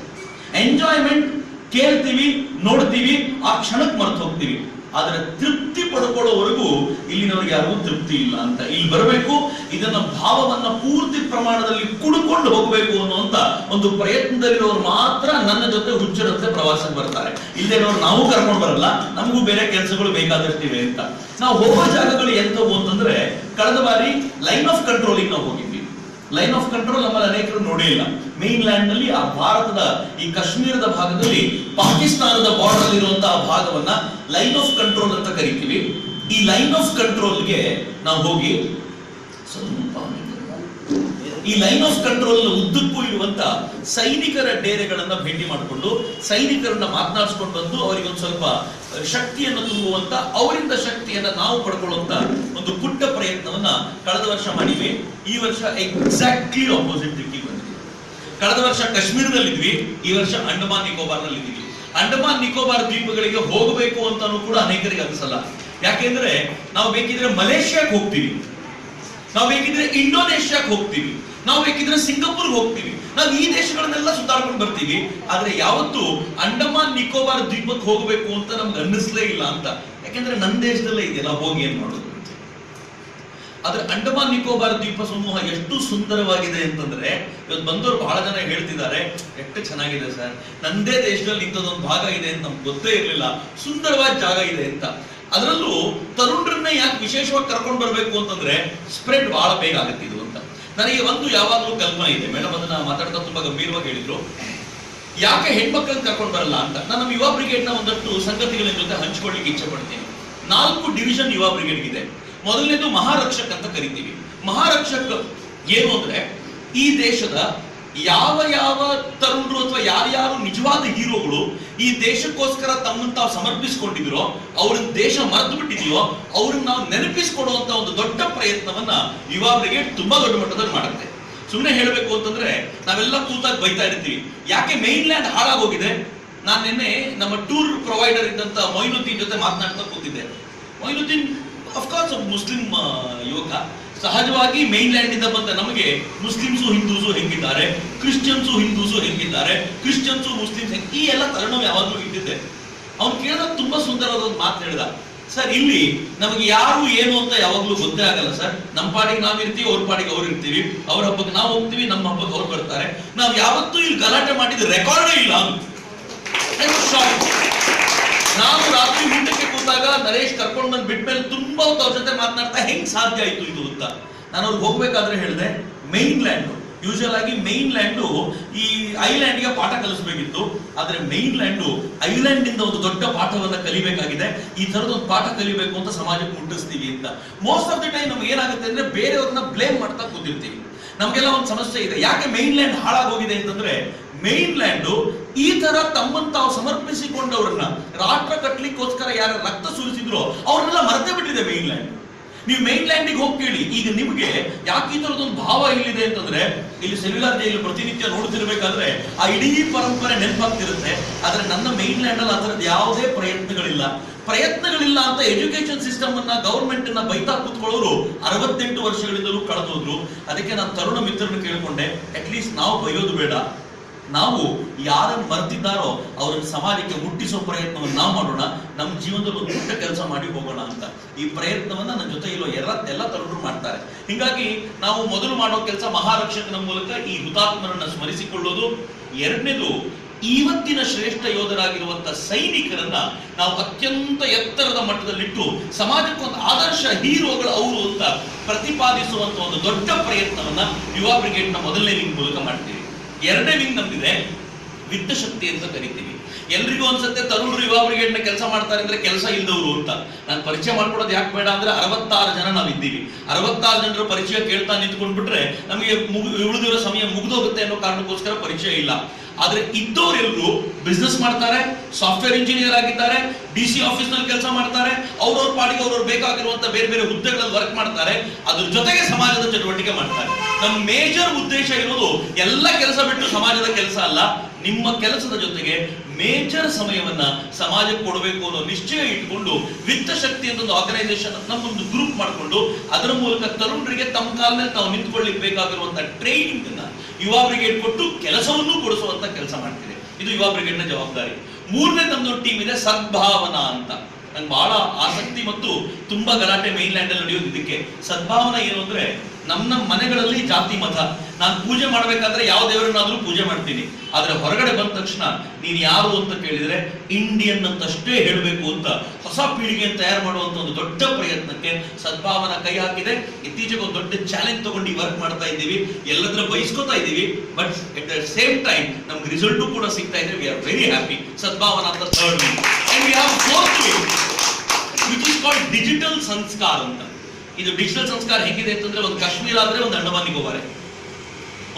ಎಂಜಾಯ್ಮೆಂಟ್ ಕೇಳ್ತೀವಿ, ನೋಡ್ತೀವಿ, ಆ ಕ್ಷಣಕ್ಕೆ ಮರ್ತು ಹೋಗ್ತೀವಿ. ಆದ್ರೆ ತೃಪ್ತಿ ಪಡ್ಕೊಳ್ಳೋವರೆಗೂ ನಮಗೆ ಯಾರಿಗೂ ತೃಪ್ತಿ ಇಲ್ಲ ಅಂತ. ಇಲ್ಲಿ ಬರಬೇಕು, ಇದನ್ನ ಭಾವವನ್ನ ಪೂರ್ತಿ ಪ್ರಮಾಣದಲ್ಲಿ ಕುಡ್ಕೊಂಡು ಹೋಗಬೇಕು ಅನ್ನುವಂತ ಒಂದು ಪ್ರಯತ್ನದಲ್ಲಿರೋರು ಮಾತ್ರ ನನ್ನ ಜೊತೆ ಹುಚ್ಚರಂತೆ ಪ್ರವಾಸಕ್ಕೆ ಬರ್ತಾರೆ. ಇಲ್ದೇನವ್ರು ನಾವು ಕರ್ಕೊಂಡು ಬರಲ್ಲ, ನಮಗೂ ಬೇರೆ ಕೆಲಸಗಳು ಬೇಕಾದಷ್ಟಿವೆ ಅಂತ. ನಾವು ಹೋಗೋ ಜಾಗಗಳು ಎಂತವು ಅಂತಂದ್ರೆ, ಕಳೆದ ಬಾರಿ ಲೈನ್ ಆಫ್ ಕಂಟ್ರೋಲಿಂಗ್ ನಾವು ಹೋಗಿದ್ವಿ. ಲೈನ್ ಆಫ್ ಕಂಟ್ರೋಲ್ ನಮ್ಮಲ್ಲಿ ಅನೇಕರು ನೋಡೇ ಇಲ್ಲ. ಮೇನ್ ಲ್ಯಾಂಡ್ನಲ್ಲಿ ಆ ಭಾರತದ ಈ ಕಾಶ್ಮೀರದ ಭಾಗದಲ್ಲಿ ಪಾಕಿಸ್ತಾನದ ಬಾರ್ಡರ್ ಇರುವಂತಹ ಭಾಗವನ್ನ ಲೈನ್ ಆಫ್ ಕಂಟ್ರೋಲ್ ಅಂತ ಕರಿತೀವಿ. ಈ ಲೈನ್ ಆಫ್ ಕಂಟ್ರೋಲ್ಗೆ ನಾವು ಹೋಗಿ ಸ್ವಲ್ಪ ಈ ಲೈನ್ ಆಫ್ ಕಂಟ್ರೋಲ್ ಉದ್ದಕ್ಕೂ ಇರುವಂತ ಸೈನಿಕರ ಡೇರೆಗಳನ್ನ ಭೇಟಿ ಮಾಡಿಕೊಂಡು ಸೈನಿಕರನ್ನ ಮಾತನಾಡಿಸ್ಕೊಂಡು ಬಂದು ಅವರಿಗೆ ಒಂದು ಸ್ವಲ್ಪ ಶಕ್ತಿಯನ್ನು ತುಂಬುವಂತ, ಅವರಿಂದ ಶಕ್ತಿಯನ್ನ ನಾವು ಪಡ್ಕೊಳ್ಳುವಂತ ಒಂದು ಪುಟ್ಟ ಪ್ರಯತ್ನವನ್ನ ಕಳೆದ ವರ್ಷ ಮಾಡಿದ್ವಿ. ಈ ವರ್ಷ ಎಕ್ಸಾಕ್ಟ್ಲಿ ಆಪೋಸಿಟ್ ದಿಕ್ಕಿಗೆ ಬಂದಿದೆ ಕಳೆದ ವರ್ಷ ಕಾಶ್ಮೀರದಲ್ಲಿದ್ವಿ, ಈ ವರ್ಷ ಅಂಡಮಾನ್ ನಿಕೋಬಾರ್ನಲ್ಲಿ ಇದ್ವಿ ಅಂಡಮಾನ್ ನಿಕೋಬಾರ್ ದ್ವೀಪಗಳಿಗೆ ಹೋಗಬೇಕು ಅಂತಾನೂ ಕೂಡ ಅನೇಕರಿಗೆ ಅನಿಸಲ್ಲ. ಯಾಕೆಂದ್ರೆ ನಾವು ಬೇಕಿದ್ರೆ ಮಲೇಷ್ಯಾಕ್ ಹೋಗ್ತೀವಿ. ನಾವು ಬೇಕಿದ್ರೆ ಇಂಡೋನೇಷ್ಯಾಕ್ ಹೋಗ್ತೀವಿ. ನಾವು ಬೇಕಿದ್ರೆ ಸಿಂಗಾಪುರ್ಗೆ ಹೋಗ್ತೀವಿ. ನಾವು ಈ ದೇಶಗಳನ್ನೆಲ್ಲ ಸುತ್ತಾಡ್ಕೊಂಡು ಬರ್ತೀವಿ. ಆದ್ರೆ ಯಾವತ್ತು ಅಂಡಮಾನ್, ನಿಕೋಬಾರ್ ದ್ವೀಪಕ್ಕೆ ಹೋಗಬೇಕು ಅಂತ ನಮ್ಗೆ ಅನ್ನಿಸ್ಲೇ ಇಲ್ಲ ಅಂತ. ಯಾಕೆಂದ್ರೆ ನನ್ನ ದೇಶದಲ್ಲೇ ಇದೆಯಲ್ಲ ಹೋಗಿ ಏನ್ ಮಾಡೋದು? ಆದ್ರೆ ಅಂಡಮಾನ್, ನಿಕೋಬಾರ್ ದ್ವೀಪ ಸಮೂಹ ಎಷ್ಟು ಸುಂದರವಾಗಿದೆ ಅಂತಂದ್ರೆ ಇವತ್ತು ಬಂದವರು ಬಹಳ ಜನ ಹೇಳ್ತಿದ್ದಾರೆ ಎಷ್ಟು ಚೆನ್ನಾಗಿದೆ ಸರ್. ನಂದೇ ದೇಶದಲ್ಲಿ ಇಂಥದ್ದೊಂದು ಭಾಗ ಇದೆ ಅಂತ ನಮ್ಗೆ ಗೊತ್ತೇ ಇರಲಿಲ್ಲ. ಸುಂದರವಾದ ಜಾಗ ಇದೆ ಅಂತ. ಅದರಲ್ಲೂ ತರುಣರನ್ನ ಯಾಕೆ ವಿಶೇಷವಾಗಿ ಕರ್ಕೊಂಡು ಬರಬೇಕು ಅಂತಂದ್ರೆ ಸ್ಪ್ರೆಡ್ ಬಹಳ ಬೇಗ ಆಗುತ್ತೆ ಇದು ಅಂತ. ನನಗೆ ಒಂದು ಯಾವಾಗಲೂ ಕಲ್ಪನೆ ಇದೆ. ಮೇಡಮ್ ಅದನ್ನ ಮಾತಾಡ್ತಾ ತುಂಬಾ ಗಂಭೀರವಾಗಿ ಹೇಳಿದ್ರು. ಯಾಕೆ ಹೆಣ್ಮಕ್ಳನ್ನ ಕರ್ಕೊಂಡು ಬರಲ್ಲ ಅಂತ? ನಾನು ನಮ್ಮ ಯುವ ಬ್ರಿಗೇಡ್ನ ಒಂದಷ್ಟು ಸಂಗತಿಗಳ ಜೊತೆ ಹಂಚ್ಕೊಳ್ಳಿಕ್ಕೆ ಇಚ್ಛೆ ಪಡ್ತೀನಿ. ನಾಲ್ಕು ಡಿವಿಷನ್ ಯುವ ಬ್ರಿಗೇಡ್ ಇದೆ ಮೊದಲನೇದು ಮಹಾರಕ್ಷಕ್ ಅಂತ ಕರಿತೀವಿ. ಮಹಾರಕ್ಷಕ್ ಏನು ಅಂದ್ರೆ, ಈ ದೇಶದ ಯಾವ ಯಾವ ತರುಣರು ಅಥವಾ ಯಾರ್ಯಾರು ನಿಜವಾದ ಹೀರೋಗಳು ಈ ದೇಶಕ್ಕೋಸ್ಕರ ತಮ್ಮನ್ನು ತಾವು ಸಮರ್ಪಿಸಿಕೊಂಡಿದ್ರೋ ಅವ್ರನ್ನ ದೇಶ ಮರೆತು ಬಿಟ್ಟಿದೆಯೋ ಅವ್ರನ್ನ ನಾವು ನೆನಪಿಸಿಕೊಡುವಂತ ಒಂದು ದೊಡ್ಡ ಪ್ರಯತ್ನವನ್ನ ಯುವ ಬ್ರಿಗೇಡ್ ತುಂಬಾ ದೊಡ್ಡ ಮಟ್ಟದಲ್ಲಿ ಮಾಡುತ್ತೆ. ಸುಮ್ಮನೆ ಹೇಳಬೇಕು ಅಂತಂದ್ರೆ, ನಾವೆಲ್ಲ ಕೂತಾಗಿ ಬೈತಾ ಇರ್ತೀವಿ. ಯಾಕೆ ಮೈನ್ ಲ್ಯಾಂಡ್ ಹಾಳಾಗೋಗಿದೆ? ನಾನು ನಿನ್ನೆ ನಮ್ಮ ಟೂರ್ ಪ್ರೊವೈಡರ್ ಇದ್ದಂತ ಮೊಯ್ನುದ್ದೀನ್ ಜೊತೆ ಮಾತನಾಡ್ತಾ ಕೂತಿದ್ದೆ. ಮೊಯ್ನುದ್ದೀನ್ ಅಫ್ಕೋರ್ಸ್ ಮುಸ್ಲಿಂ ಯುವಕ. ಸಹಜವಾಗಿ ಮೈನ್ ಲ್ಯಾಂಡ್ ಇಂದ ಬಂದ ನಮಗೆ ಮುಸ್ಲಿಮ್ಸು ಹಿಂದೂಸು ಹೆಂಗಿದ್ದಾರೆ, ಕ್ರಿಶ್ಚಿಯನ್ಸು ಹಿಂದೂಸು ಹೆಂಗಿದ್ದಾರೆ, ಕ್ರಿಶ್ಚಿಯನ್ಸು ಮುಸ್ಲಿಮ್ಸ್ ಹೆಂಗ್ ಈ ಎಲ್ಲ ತರುಣ ಯಾವಾಗಲೂ ಇದ್ದಿದ್ದೆ ಅವ್ನು ಕೇಳಿದ ತುಂಬಾ ಸುಂದರವಾದ ಒಂದು ಮಾತು ಹೇಳಿದ. ಸರ್, ಇಲ್ಲಿ ನಮಗೆ ಯಾರು ಏನು ಅಂತ ಯಾವಾಗ್ಲೂ ಗೊತ್ತೇ ಆಗಲ್ಲ ಸರ್. ನಮ್ಮ ಪಾಡಿಗೆ ನಾವ್ ಇರ್ತೀವಿ, ಅವ್ರ ಪಾಡಿಗೆ ಅವ್ರು ಇರ್ತೀವಿ. ಅವ್ರ ಹಬ್ಬಕ್ಕೆ ನಾವು ಹೋಗ್ತೀವಿ ನಮ್ಮ ಹಬ್ಬಕ್ಕೆ ಅವ್ರು ಬರ್ತಾರೆ. ನಾವ್ ಯಾವತ್ತೂ ಇಲ್ಲಿ ಗಲಾಟೆ ಮಾಡಿದ ರೆಕಾರ್ಡೇ ಇಲ್ಲ ಅಂತ ನಾವು ರಾತ್ರಿ ಊಟಕ್ಕೆ ಕೂತಾಗ ನರೇಶ್ ಕರ್ಕೊಂಡು ಬಂದು ಬಿಟ್ಮೇಲೆ ತುಂಬಾ ಹೊತ್ತು ಅವ್ರ ಜೊತೆ ಮಾತನಾಡ್ತಾ ಹೆಂಗ್ ಸಾಧ್ಯ ಆಯ್ತು ಇದು ಅಂತ. ನಾನು ಅವ್ರಿಗೆ ಹೋಗ್ಬೇಕಾದ್ರೆ ಹೇಳಿದೆ ಮೈನ್ ಲ್ಯಾಂಡ್ ಯೂಶಲ್ ಆಗಿ ಮೈನ್ ಲ್ಯಾಂಡ್ ಈ ಐಲ್ಯಾಂಡ್ಗೆ ಪಾಠ ಕಲಿಸಬೇಕಿತ್ತು. ಆದ್ರೆ ಮೈನ್ ಲ್ಯಾಂಡ್ ಐಲ್ಯಾಂಡ್ ಇಂದ ಒಂದು ದೊಡ್ಡ ಪಾಠವನ್ನ ಕಲಿಬೇಕಾಗಿದೆ. ಈ ತರದ ಒಂದು ಪಾಠ ಕಲಿಬೇಕು ಅಂತ ಸಮಾಜಕ್ಕೆ ಮುಟ್ಟಿಸ್ತೀವಿ ಅಂತ. ಮೋಸ್ಟ್ ಆಫ್ ದಿ ಟೈಮ್ ನಮ್ಗೆ ಏನಾಗುತ್ತೆ ಅಂದ್ರೆ ಬೇರೆಯವ್ರನ್ನ ಬ್ಲೇಮ್ ಮಾಡ್ತಾ ಕೂತಿರ್ತೀವಿ. ನಮ್ಗೆಲ್ಲ ಒಂದು ಸಮಸ್ಯೆ ಇದೆ. ಯಾಕೆ ಮೈನ್ ಲ್ಯಾಂಡ್ ಹಾಳಾಗೋಗಿದೆ ಅಂತಂದ್ರೆ ಮೈನ್ ಲ್ಯಾಂಡ್ ಈ ತರ ತಮ್ಮನ್ನು ತಾವು ಸಮರ್ಪಿಸಿಕೊಂಡವ್ರನ್ನ ರಾಷ್ಟ್ರ ಕಟ್ಟಲಿಕ್ಕೋಸ್ಕರ ಯಾರ ರಕ್ತ ಸುರಿಸಿದ್ರು ಅವ್ರನ್ನೆಲ್ಲ ಮರೆತೇ ಬಿಟ್ಟಿದೆ ಮೇನ್ ಲ್ಯಾಂಡ್ ನೀವು ಮೈನ್ ಲ್ಯಾಂಡಿಗೆ ಹೋಗಿ ಕೇಳಿ, ಈಗ ನಿಮಗೆ ಯಾಕೆ ಈ ತರದೊಂದು ಭಾವ ಇಲ್ಲಿದೆ ಅಂತಂದ್ರೆ, ಇಲ್ಲಿ ಸೆಲ್ಯುಲಾರ್ ಜೈಲು ಪ್ರತಿನಿತ್ಯ ನೋಡ್ತಿರ್ಬೇಕಾದ್ರೆ, ಆ ಇಡೀ ಪರಂಪರೆ ನೆನಪಾಗ್ತಿರುತ್ತೆ. ಆದ್ರೆ ನನ್ನ ಮೇನ್ ಲ್ಯಾಂಡ್ ಅಲ್ಲಿ ಅದರದ್ದು ಯಾವುದೇ ಪ್ರಯತ್ನಗಳಿಲ್ಲ. ಪ್ರಯತ್ನಗಳಿಲ್ಲ ಅಂತ ಎಜುಕೇಶನ್ ಸಿಸ್ಟಮ್ ಅನ್ನ ಗೌರ್ಮೆಂಟ್ ಅನ್ನ ಬೈತಾ ಕೂತ್ಕೊಳ್ಳೋರು ಅರವತ್ತೆಂಟು ವರ್ಷಗಳಿಂದಲೂ ಕಳೆದೋದ್ರು. ಅದಕ್ಕೆ ನಾನು ತರುಣ ಮಿತ್ರರನ್ನು ಕೇಳಿಕೊಂಡೆ. ಅಟ್ಲೀಸ್ಟ್ ನಾವು ಬೈಯೋದು ಬೇಡ. ನಾವು ಯಾರನ್ನು ಬರ್ತಿದ್ದಾರೋ ಅವರನ್ನು ಸಮಾಜಕ್ಕೆ ಮುಟ್ಟಿಸೋ ಪ್ರಯತ್ನವನ್ನು ನಾವು ಮಾಡೋಣ, ನಮ್ಮ ಜೀವನದಲ್ಲಿ ಒಂದು ದೊಡ್ಡ ಕೆಲಸ ಮಾಡಿ ಹೋಗೋಣ ಅಂತ. ಈ ಪ್ರಯತ್ನವನ್ನ ನನ್ನ ಜೊತೆ ಇರೋ ಎಲ್ಲ ಎಲ್ಲ ತರುಣರು ಮಾಡ್ತಾರೆ. ಹಿಂಗಾಗಿ ನಾವು ಮೊದಲು ಮಾಡೋ ಕೆಲಸ ಮಹಾರಕ್ಷಕನ ಮೂಲಕ ಈ ಹುತಾತ್ಮರನ್ನ ಸ್ಮರಿಸಿಕೊಳ್ಳೋದು. ಎರಡನೇದು ಇವತ್ತಿನ ಶ್ರೇಷ್ಠ ಯೋಧರಾಗಿರುವಂತಹ ಸೈನಿಕರನ್ನ ನಾವು ಅತ್ಯಂತ ಎತ್ತರದ ಮಟ್ಟದಲ್ಲಿಟ್ಟು ಸಮಾಜಕ್ಕೆ ಒಂದು ಆದರ್ಶ ಹೀರೋಗಳು ಅವರು ಅಂತ ಪ್ರತಿಪಾದಿಸುವಂತ ಒಂದು ದೊಡ್ಡ ಪ್ರಯತ್ನವನ್ನ ಯುವ ಬ್ರಿಗೇಡ್ನ ಮೊದಲನೇ ಮೂಲಕ ಮಾಡ್ತೀವಿ. ಎರಡನೇ ವಿಂಗ್ ನಮ್ದಿದೆ. ವಿತ್ತ ಶಕ್ತಿ ಅಂತ ಕರಿತೀವಿ. ಎಲ್ರಿಗೂ ಅನ್ಸುತ್ತೆ ತರುಣರು ಬ್ರಿಗೇಡ್ನ ಕೆಲಸ ಮಾಡ್ತಾರೆ ಅಂದ್ರೆ ಕೆಲಸ ಇಲ್ಲದವರು ಅಂತ. ನಾನು ಪರಿಚಯ ಮಾಡ್ಕೊಡೋದು ಯಾಕೆ ಬೇಡ ಅಂದ್ರೆ ಅರವತ್ತಾರು ಜನ ನಾವಿದ್ದೀವಿ. ಅರವತ್ತಾರು ಜನರ ಪರಿಚಯ ಕೇಳ್ತಾ ನಿಂತ್ಕೊಂಡ್ಬಿಟ್ರೆ ನಮಗೆ ಮುಗು ಉಳಿದಿರೋ ಸಮಯ ಮುಗಿದೋಗುತ್ತೆ ಅನ್ನೋ ಕಾರಣಕ್ಕೋಸ್ಕರ ಪರಿಚಯ ಇಲ್ಲ. ಆದ್ರೆ ಇದ್ದವರೆಲ್ಲರೂ ಬಿಸ್ನೆಸ್ ಮಾಡ್ತಾರೆ ಸಾಫ್ಟ್ವೇರ್ ಇಂಜಿನಿಯರ್ ಆಗಿದ್ದಾರೆ ಡಿ ಸಿ ಆಫೀಸ್ನಲ್ಲಿ ಕೆಲಸ ಮಾಡ್ತಾರೆ, ಅವ್ರವ್ರ ಪಾಡಿಗೆ ಅವ್ರವ್ರು ಬೇಕಾಗಿರುವಂತ ಬೇರೆ ಬೇರೆ ಹುದ್ದೆಗಳಲ್ಲಿ ವರ್ಕ್ ಮಾಡ್ತಾರೆ, ಅದ್ರ ಜೊತೆಗೆ ಸಮಾಜದ ಚಟುವಟಿಕೆ ಮಾಡ್ತಾರೆ. ನಮ್ಮ ಮೇಜರ್ ಉದ್ದೇಶ ಇರೋದು ಎಲ್ಲ ಕೆಲಸ ಬಿಟ್ಟು ಸಮಾಜದ ಕೆಲಸ ಅಲ್ಲ, ನಿಮ್ಮ ಕೆಲಸದ ಜೊತೆಗೆ ಮೇಜರ್ ಸಮಯವನ್ನ ಸಮಾಜಕ್ಕೆ ಕೊಡಬೇಕು ಅನ್ನೋ ನಿಶ್ಚಯ ಇಟ್ಕೊಂಡು ವಿತ್ತ ಶಕ್ತಿ ಅಂತ ಒಂದು ಆರ್ಗನೈಸೇಷನ್ ನಮ್ಮೊಂದು ಗ್ರೂಪ್ ಮಾಡಿಕೊಂಡು ಅದರ ಮೂಲಕ ತರುಣರಿಗೆ ತಮ್ಮ ಕಾಲದಲ್ಲಿ ತಾವು ನಿಂತ್ಕೊಳ್ಳಿಕ್ಕೆ ಬೇಕಾಗಿರುವಂತ ಟ್ರೈನಿಂಗ್ ಅನ್ನ ಯುವ ಬ್ರಿಗೇಡ್ ಕೊಟ್ಟು ಕೆಲಸವನ್ನು ಕೊಡಿಸುವಂತ ಕೆಲಸ ಮಾಡ್ತಿದೆ. ಇದು ಯುವ ಬ್ರಿಗೇಡ್ನ ಜವಾಬ್ದಾರಿ. ಮೂರನೇ ನಮ್ದೊಂದು ಟೀಮ್ ಇದೆ ಸದ್ಭಾವನಾ ಅಂತ. ನಂಗೆ ಬಹಳ ಆಸಕ್ತಿ ಮತ್ತು ತುಂಬಾ ಗಲಾಟೆ ಮೈನ್ ಲ್ಯಾಂಡ್ ಅಲ್ಲಿ ನಡೆಯೋದು ಇದಕ್ಕೆ ಸದ್ಭಾವನಾ ಏನು ಅಂದ್ರೆ ನಮ್ಮ ನಮ್ಮ ಮನೆಗಳಲ್ಲಿ ಜಾತಿ ಮತ. ನಾನು ಪೂಜೆ ಮಾಡ್ಬೇಕಾದ್ರೆ ಯಾವ ದೇವರನ್ನಾದ್ರೂ ಪೂಜೆ ಮಾಡ್ತೀನಿ. ಆದ್ರೆ ಹೊರಗಡೆ ಬಂದ ತಕ್ಷಣ ನೀನ್ ಯಾರು ಅಂತ ಕೇಳಿದ್ರೆ ಇಂಡಿಯನ್ ಅಂತಷ್ಟೇ ಹೇಳಬೇಕು ಅಂತ, ಹೊಸ ಪೀಳಿಗೆಯನ್ನು ತಯಾರು ಮಾಡುವಂತ ಒಂದು ದೊಡ್ಡ ಪ್ರಯತ್ನಕ್ಕೆ ಸದ್ಭಾವನ ಕೈ ಹಾಕಿದೆ. ಇತ್ತೀಚೆಗೆ ಒಂದು ದೊಡ್ಡ ಚಾಲೆಂಜ್ ತಗೊಂಡು ವರ್ಕ್ ಮಾಡ್ತಾ ಇದ್ದೀವಿ. ಎಲ್ಲದ್ರ ಬಯಸ್ಕೋತಾ ಇದ್ದೀವಿ. But at the same time ನಮ್ಗೆ ರಿಸಲ್ಟು ಕೂಡ ಸಿಗ್ತಾ ಇದೆ. We are very happy Sadbhavana ಅಂತ third and which is called digital ಸಂಸ್ಕಾರ ಅಂತ. ಇದು ಡಿಜಿಟಲ್ ಸಂಸ್ಕಾರ ಹೇಗಿದೆ ಅಂತಂದ್ರೆ ಒಂದು ಕಾಶ್ಮೀರ ಆದ್ರೆ ಒಂದು ಅಂಡಮಾನ್ ನಿಕೋಬಾರೆ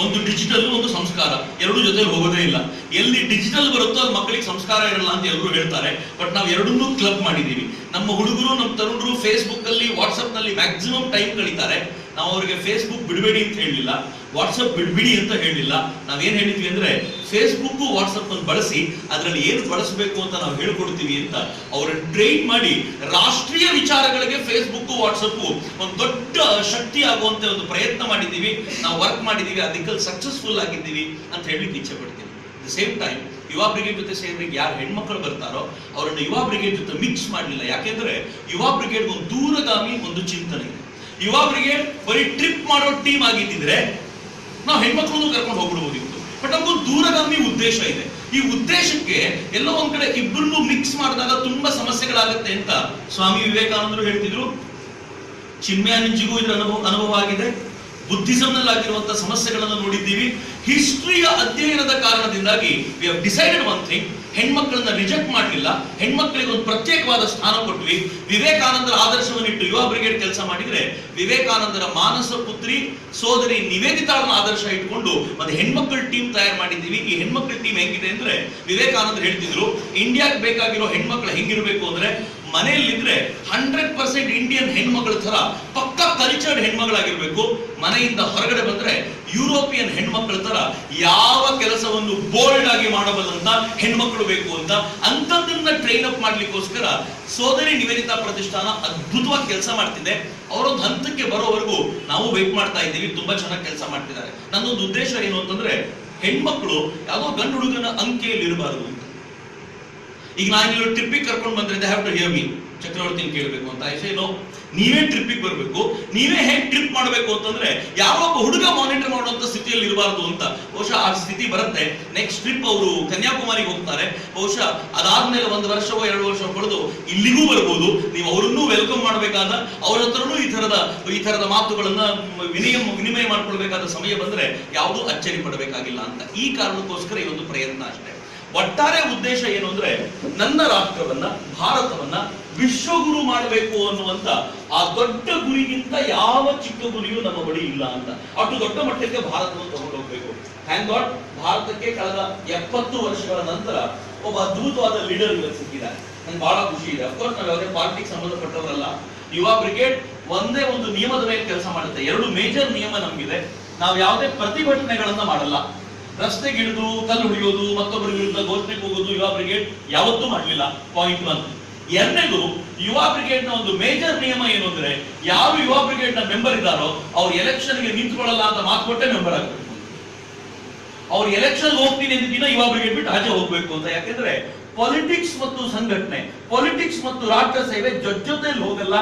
ಒಂದು ಡಿಜಿಟಲ್ ಒಂದು ಸಂಸ್ಕಾರ. ಎರಡು ಜೊತೆ ಹೋಗೋದೇ ಇಲ್ಲ. ಎಲ್ಲಿ ಡಿಜಿಟಲ್ ಬರುತ್ತೋ ಅದು ಮಕ್ಕಳಿಗೆ ಸಂಸ್ಕಾರ ಇರಲ್ಲ ಅಂತ ಎಲ್ಲರೂ ಹೇಳ್ತಾರೆ. ಬಟ್ ನಾವು ಎರಡನ್ನೂ ಕ್ಲಬ್ ಮಾಡಿದೀವಿ ನಮ್ಮ ಹುಡುಗರು, ನಮ್ಮ ತರುಣರು ಫೇಸ್ಬುಕ್ ಅಲ್ಲಿ ವಾಟ್ಸ್ಆಪ್ನಲ್ಲಿ ಮ್ಯಾಕ್ಸಿಮಮ್ ಟೈಮ್ ಕಳೀತಾರೆ. ನಾವು ಅವರಿಗೆ ಫೇಸ್ಬುಕ್ ಬಿಡಬೇಡಿ ಅಂತ ಹೇಳಲಿಲ್ಲ ವಾಟ್ಸಪ್ ಬಿಡಬೇಡಿ ಅಂತ ಹೇಳಿಲ್ಲ. ನಾವೇನ್ ಹೇಳಿದ್ವಿ ಅಂದ್ರೆ ಫೇಸ್ಬುಕ್ ವಾಟ್ಸಪ್ ಅನ್ನು ಬಳಸಿ, ಅದರಲ್ಲಿ ಏನು ಬಳಸಬೇಕು ಅಂತ ನಾವು ಹೇಳ್ಕೊಡ್ತೀವಿ ಅಂತ ಅವರನ್ನು ಟ್ರೈನ್ ಮಾಡಿ, ರಾಷ್ಟ್ರೀಯ ವಿಚಾರಗಳಿಗೆ ಫೇಸ್ಬುಕ್ ವಾಟ್ಸಪ್ಪು ಒಂದು ದೊಡ್ಡ ಶಕ್ತಿ ಆಗುವಂತೆ ಒಂದು ಪ್ರಯತ್ನ ಮಾಡಿದ್ದೀವಿ. ನಾವು ವರ್ಕ್ ಮಾಡಿದ್ದೀವಿ, ಅದಕ್ಕೆ ಸಕ್ಸಸ್ಫುಲ್ ಆಗಿದ್ದೀವಿ ಅಂತ ಹೇಳಲಿಕ್ಕೆ ಇಚ್ಛೆ ಪಡ್ತೀನಿ. The same time Yuva brigade ಜೊತೆ ಸೇರಿದ್ರೆ ಯಾರು ಹೆಣ್ಮಕ್ಳು ಬರ್ತಾರೋ, ಅವರನ್ನು ಯುವ ಬ್ರಿಗೇಡ್ ಜೊತೆ ಮಿಕ್ಸ್ ಮಾಡಲಿಲ್ಲ. ಯಾಕೆಂದ್ರೆ, ಯುವ ಬ್ರಿಗೇಡ್ ಒಂದು ದೂರಗಾಮಿ, ಒಂದು ಚಿಂತನೆ ಇದೆ. ಯುವ ಬ್ರಿಗೇಡ್ ಬರೀ ಟ್ರಿಪ್ ಮಾಡೋ ಟೀಮ್ ಆಗಿದ್ದಿದ್ರೆ ನಾವು ಹೆಣ್ಮಕ್ಳು ಕರ್ಕೊಂಡು ಹೋಗ್ಬಿಡ್ಬೋದಿತ್ತು ಬಟ್ ನಮ್ಗೊಂದು ದೂರಗಾಮಿ ಉದ್ದೇಶ ಇದೆ. ಈ ಉದ್ದೇಶಕ್ಕೆ ಎಲ್ಲೋ ಒಂದ್ ಕಡೆ ಇಬ್ಬರನ್ನು ಮಿಕ್ಸ್ ಮಾಡಿದಾಗ ತುಂಬಾ ಸಮಸ್ಯೆಗಳಾಗುತ್ತೆ ಅಂತ ಸ್ವಾಮಿ ವಿವೇಕಾನಂದರು ಹೇಳ್ತಿದ್ರು. ಚಿನ್ಮಯಾನಂಜಿಗೂ ಇದರ ಅನುಭವ ಅನುಭವ ಆಗಿದೆ. ಬುದ್ಧಿಸಂನಲ್ಲಾಗಿರುವಂತಹ ಸಮಸ್ಯೆಗಳನ್ನು ನೋಡಿದ್ದೀವಿ. ಹಿಸ್ಟ್ರಿಯ ಅಧ್ಯಯನದ ಕಾರಣದಿಂದಾಗಿ we have decided one thing ಹೆಣ್ಮಕ್ಕಳನ್ನ reject ಮಾಡಲಿಲ್ಲ. ಹೆಣ್ಮಕ್ಳಿಗೆ ಒಂದು ಪ್ರತ್ಯೇಕವಾದ ಸ್ಥಾನ ಕೊಟ್ವಿ. ವಿವೇಕಾನಂದರ ಆದರ್ಶವನ್ನಿಟ್ಟು ಯುವ ಬ್ರಿಗೇಡ್ ಕೆಲಸ ಮಾಡಿದ್ರೆ ವಿವೇಕಾನಂದರ ಮಾನಸ ಪುತ್ರಿ ಸೋದರಿ ನಿವೇದಿತಾಳನ್ನ ಆದರ್ಶ ಇಟ್ಕೊಂಡು ಮತ್ತೆ ಹೆಣ್ಮಕ್ಳ ಟೀಮ್ ತಯಾರು ಮಾಡಿದ್ದೀವಿ. ಈ ಹೆಣ್ಮಕ್ಳ ಟೀಮ್ ಹೆಂಗಿದೆ ಅಂದ್ರೆ ವಿವೇಕಾನಂದ ಹೇಳ್ತಿದ್ರು, ಇಂಡಿಯಾಗೆ ಬೇಕಾಗಿರೋ ಹೆಣ್ಮಕ್ಳು ಹೆಂಗಿರ್ಬೇಕು ಅಂದ್ರೆ ಮನೆಯಲ್ಲಿದ್ರೆ ಹಂಡ್ರೆಡ್ ಪರ್ಸೆಂಟ್ ಇಂಡಿಯನ್ ಹೆಣ್ಮಗಳ ತರ ಪಕ್ಕ ಕಲ್ಚರ್ಡ್ ಹೆಣ್ಮಗಳಾಗಿರ್ಬೇಕು. ಮನೆಯಿಂದ ಹೊರಗಡೆ ಬಂದ್ರೆ ಯುರೋಪಿಯನ್ ಹೆಣ್ಮಕ್ಳ ತರ ಯಾವ ಕೆಲಸವನ್ನು ಬೋಲ್ಡ್ ಆಗಿ ಮಾಡಬಲ್ಲಂತ ಹೆಣ್ಮಕ್ಳು ಬೇಕು ಅಂತ. ಅಂತದನ್ನ ಟ್ರೈನ್ ಅಪ್ ಮಾಡ್ಲಿಕ್ಕೋಸ್ಕರ ಸೋದರಿ ನಿವೇದಿತಾ ಪ್ರತಿಷ್ಠಾನ ಅದ್ಭುತವಾಗಿ ಕೆಲಸ ಮಾಡ್ತಿದೆ. ಅವರೊಂದು ಹಂತಕ್ಕೆ ಬರೋವರೆಗೂ ನಾವು ವೇಟ್ ಮಾಡ್ತಾ ಇದ್ದೀವಿ. ತುಂಬಾ ಚೆನ್ನಾಗಿ ಕೆಲಸ ಮಾಡ್ತಿದ್ದಾರೆ. ನನ್ನೊಂದು ಉದ್ದೇಶ ಏನು ಅಂತಂದ್ರೆ ಹೆಣ್ಮಕ್ಳು ಯಾವುದೋ ಗಂಡು ಹುಡುಗನ ಅಂಕೆಯಲ್ಲಿ ಇರಬಾರದು ಈಗ ನಾನು ಇಲ್ಲಿ ಟ್ರಿಪ್ಪಿಗೆ ಕರ್ಕೊಂಡು ಬಂದ್ರೆ they have to hear me ಚಕ್ರವರ್ತಿನ ಕೇಳಬೇಕು ಅಂತ. ಐಸೆ ನೋ ನೀವೇ ಟ್ರಿಪ್ಪಿಗೆ ಬರಬೇಕು. ನೀವೇ ಹೇಗೆ ಟ್ರಿಪ್ ಮಾಡಬೇಕು ಅಂತಂದ್ರೆ ಯಾವೊಬ್ಬ ಹುಡುಗ ಮಾನಿಟರ್ ಮಾಡುವಂತ ಸ್ಥಿತಿಯಲ್ಲಿ ಇರಬಾರದು ಅಂತ. ಬಹುಶಃ ಆ ಸ್ಥಿತಿ ಬರುತ್ತೆ. ನೆಕ್ಸ್ಟ್ ಟ್ರಿಪ್ ಅವರು ಕನ್ಯಾಕುಮಾರಿಗೆ ಹೋಗ್ತಾರೆ. ಬಹುಶಃ ಅದಾದ್ಮೇಲೆ ಒಂದು ವರ್ಷವೋ ಎರಡು ವರ್ಷ ಪಡೆದು ಇಲ್ಲಿಗೂ ಬರ್ಬೋದು. ನೀವು ಅವರನ್ನೂ ವೆಲ್ಕಮ್ ಮಾಡಬೇಕಾದ, ಅವ್ರ ಹತ್ರನೂ ಈ ತರದ ಈ ತರದ ಮಾತುಗಳನ್ನ ವಿನಿಯ, ವಿನಿಮಯ ಮಾಡ್ಕೊಳ್ಬೇಕಾದ ಸಮಯ ಬಂದ್ರೆ ಯಾವುದೂ ಅಚ್ಚರಿ ಪಡಬೇಕಾಗಿಲ್ಲ ಅಂತ. ಈ ಕಾರಣಕ್ಕೋಸ್ಕರ ಈ ಒಂದು ಪ್ರಯತ್ನ ಅಷ್ಟೇ. ಒಟ್ಟಾರೆ ಉದ್ದೇಶ ಏನು ಅಂದ್ರೆ ನನ್ನ ರಾಷ್ಟ್ರವನ್ನ, ಭಾರತವನ್ನ ವಿಶ್ವಗುರು ಮಾಡಬೇಕು ಅನ್ನುವಂತ ಆ ದೊಡ್ಡ ಗುರಿಗಿಂತ ಯಾವ ಚಿಕ್ಕ ಗುರಿಯೂ ನಮ್ಮ ಬಳಿ ಇಲ್ಲ ಅಂತ. ಅಷ್ಟು ದೊಡ್ಡ ಮಟ್ಟಕ್ಕೆ ಭಾರತವನ್ನು ತಗೊಂಡು ಹೋಗ್ಬೇಕು. ಥ್ಯಾಂಕ್ ಗಾಡ್ ಭಾರತಕ್ಕೆ ಕಳೆದ ಎಪ್ಪತ್ತು ವರ್ಷಗಳ ನಂತರ ಒಬ್ಬ ಅದ್ಭುತವಾದ ಲೀಡರ್ ಇವತ್ತು ಸಿಕ್ಕಿದ್ದಾರೆ ನಂಗೆ ಬಹಳ ಖುಷಿ ಇದೆ. ಅಫ್ಕೋರ್ಸ್ ನಾವು ಯಾವುದೇ ಪಾರ್ಟಿಗೆ ಸಂಬಂಧಪಟ್ಟವರಲ್ಲ. ಯುವ ಬ್ರಿಗೇಡ್ ಒಂದೇ ಒಂದು ನಿಯಮದ ಮೇಲೆ ಕೆಲಸ ಮಾಡುತ್ತೆ. ಎರಡು ಮೇಜರ್ ನಿಯಮ ನಮಗಿದೆ. ನಾವು ಯಾವುದೇ ಪ್ರತಿಭಟನೆಗಳನ್ನ ಮಾಡಲ್ಲ. ರಸ್ತೆಗಿಳಿದು ಕಲ್ಲು ಹೊಡೆಯೋದು ಮತ್ತೊಬ್ಬರ ವಿರುದ್ಧ ಘೋಷಣೆಗೆ ಹೋಗೋದು ಯುವ ಬ್ರಿಗೇಡ್ ಯಾವತ್ತೂ ಮಾಡಲಿಲ್ಲ. ಪಾಯಿಂಟ್ ಒನ್ ಎರಡನೇದು, ಯುವ ಬ್ರಿಗೇಡ್ನ ಒಂದು ಮೇಜರ್ ನಿಯಮ ಏನು ಅಂದ್ರೆ, ಯಾರು ಯುವ ಬ್ರಿಗೇಡ್ನ ಮೆಂಬರ್ ಇದ್ದಾರೋ, ಅವ್ರು ಎಲೆಕ್ಷನ್ಗೆ ನಿಂತ್ಕೊಳ್ಳಲ್ಲ ಅಂತ ಮಾತು ಕೊಟ್ಟೆ ಮೆಂಬರ್ ಆಗಬೇಕು. ಅವ್ರು ಎಲೆಕ್ಷನ್ ಹೋಗ್ತೀನಿ ದಿನ ಯುವ ಬ್ರಿಗೇಡ್ ಬಿಟ್ಟು ಆಚೆ ಹೋಗ್ಬೇಕು ಅಂತ. ಯಾಕೆಂದ್ರೆ ಪಾಲಿಟಿಕ್ಸ್ ಮತ್ತು ಸಂಘಟನೆ ಪಾಲಿಟಿಕ್ಸ್ ಮತ್ತು ರಾಷ್ಟ್ರ ಸೇವೆ ಜೊತೆಯಲ್ಲಿ ಹೋಗಲ್ಲ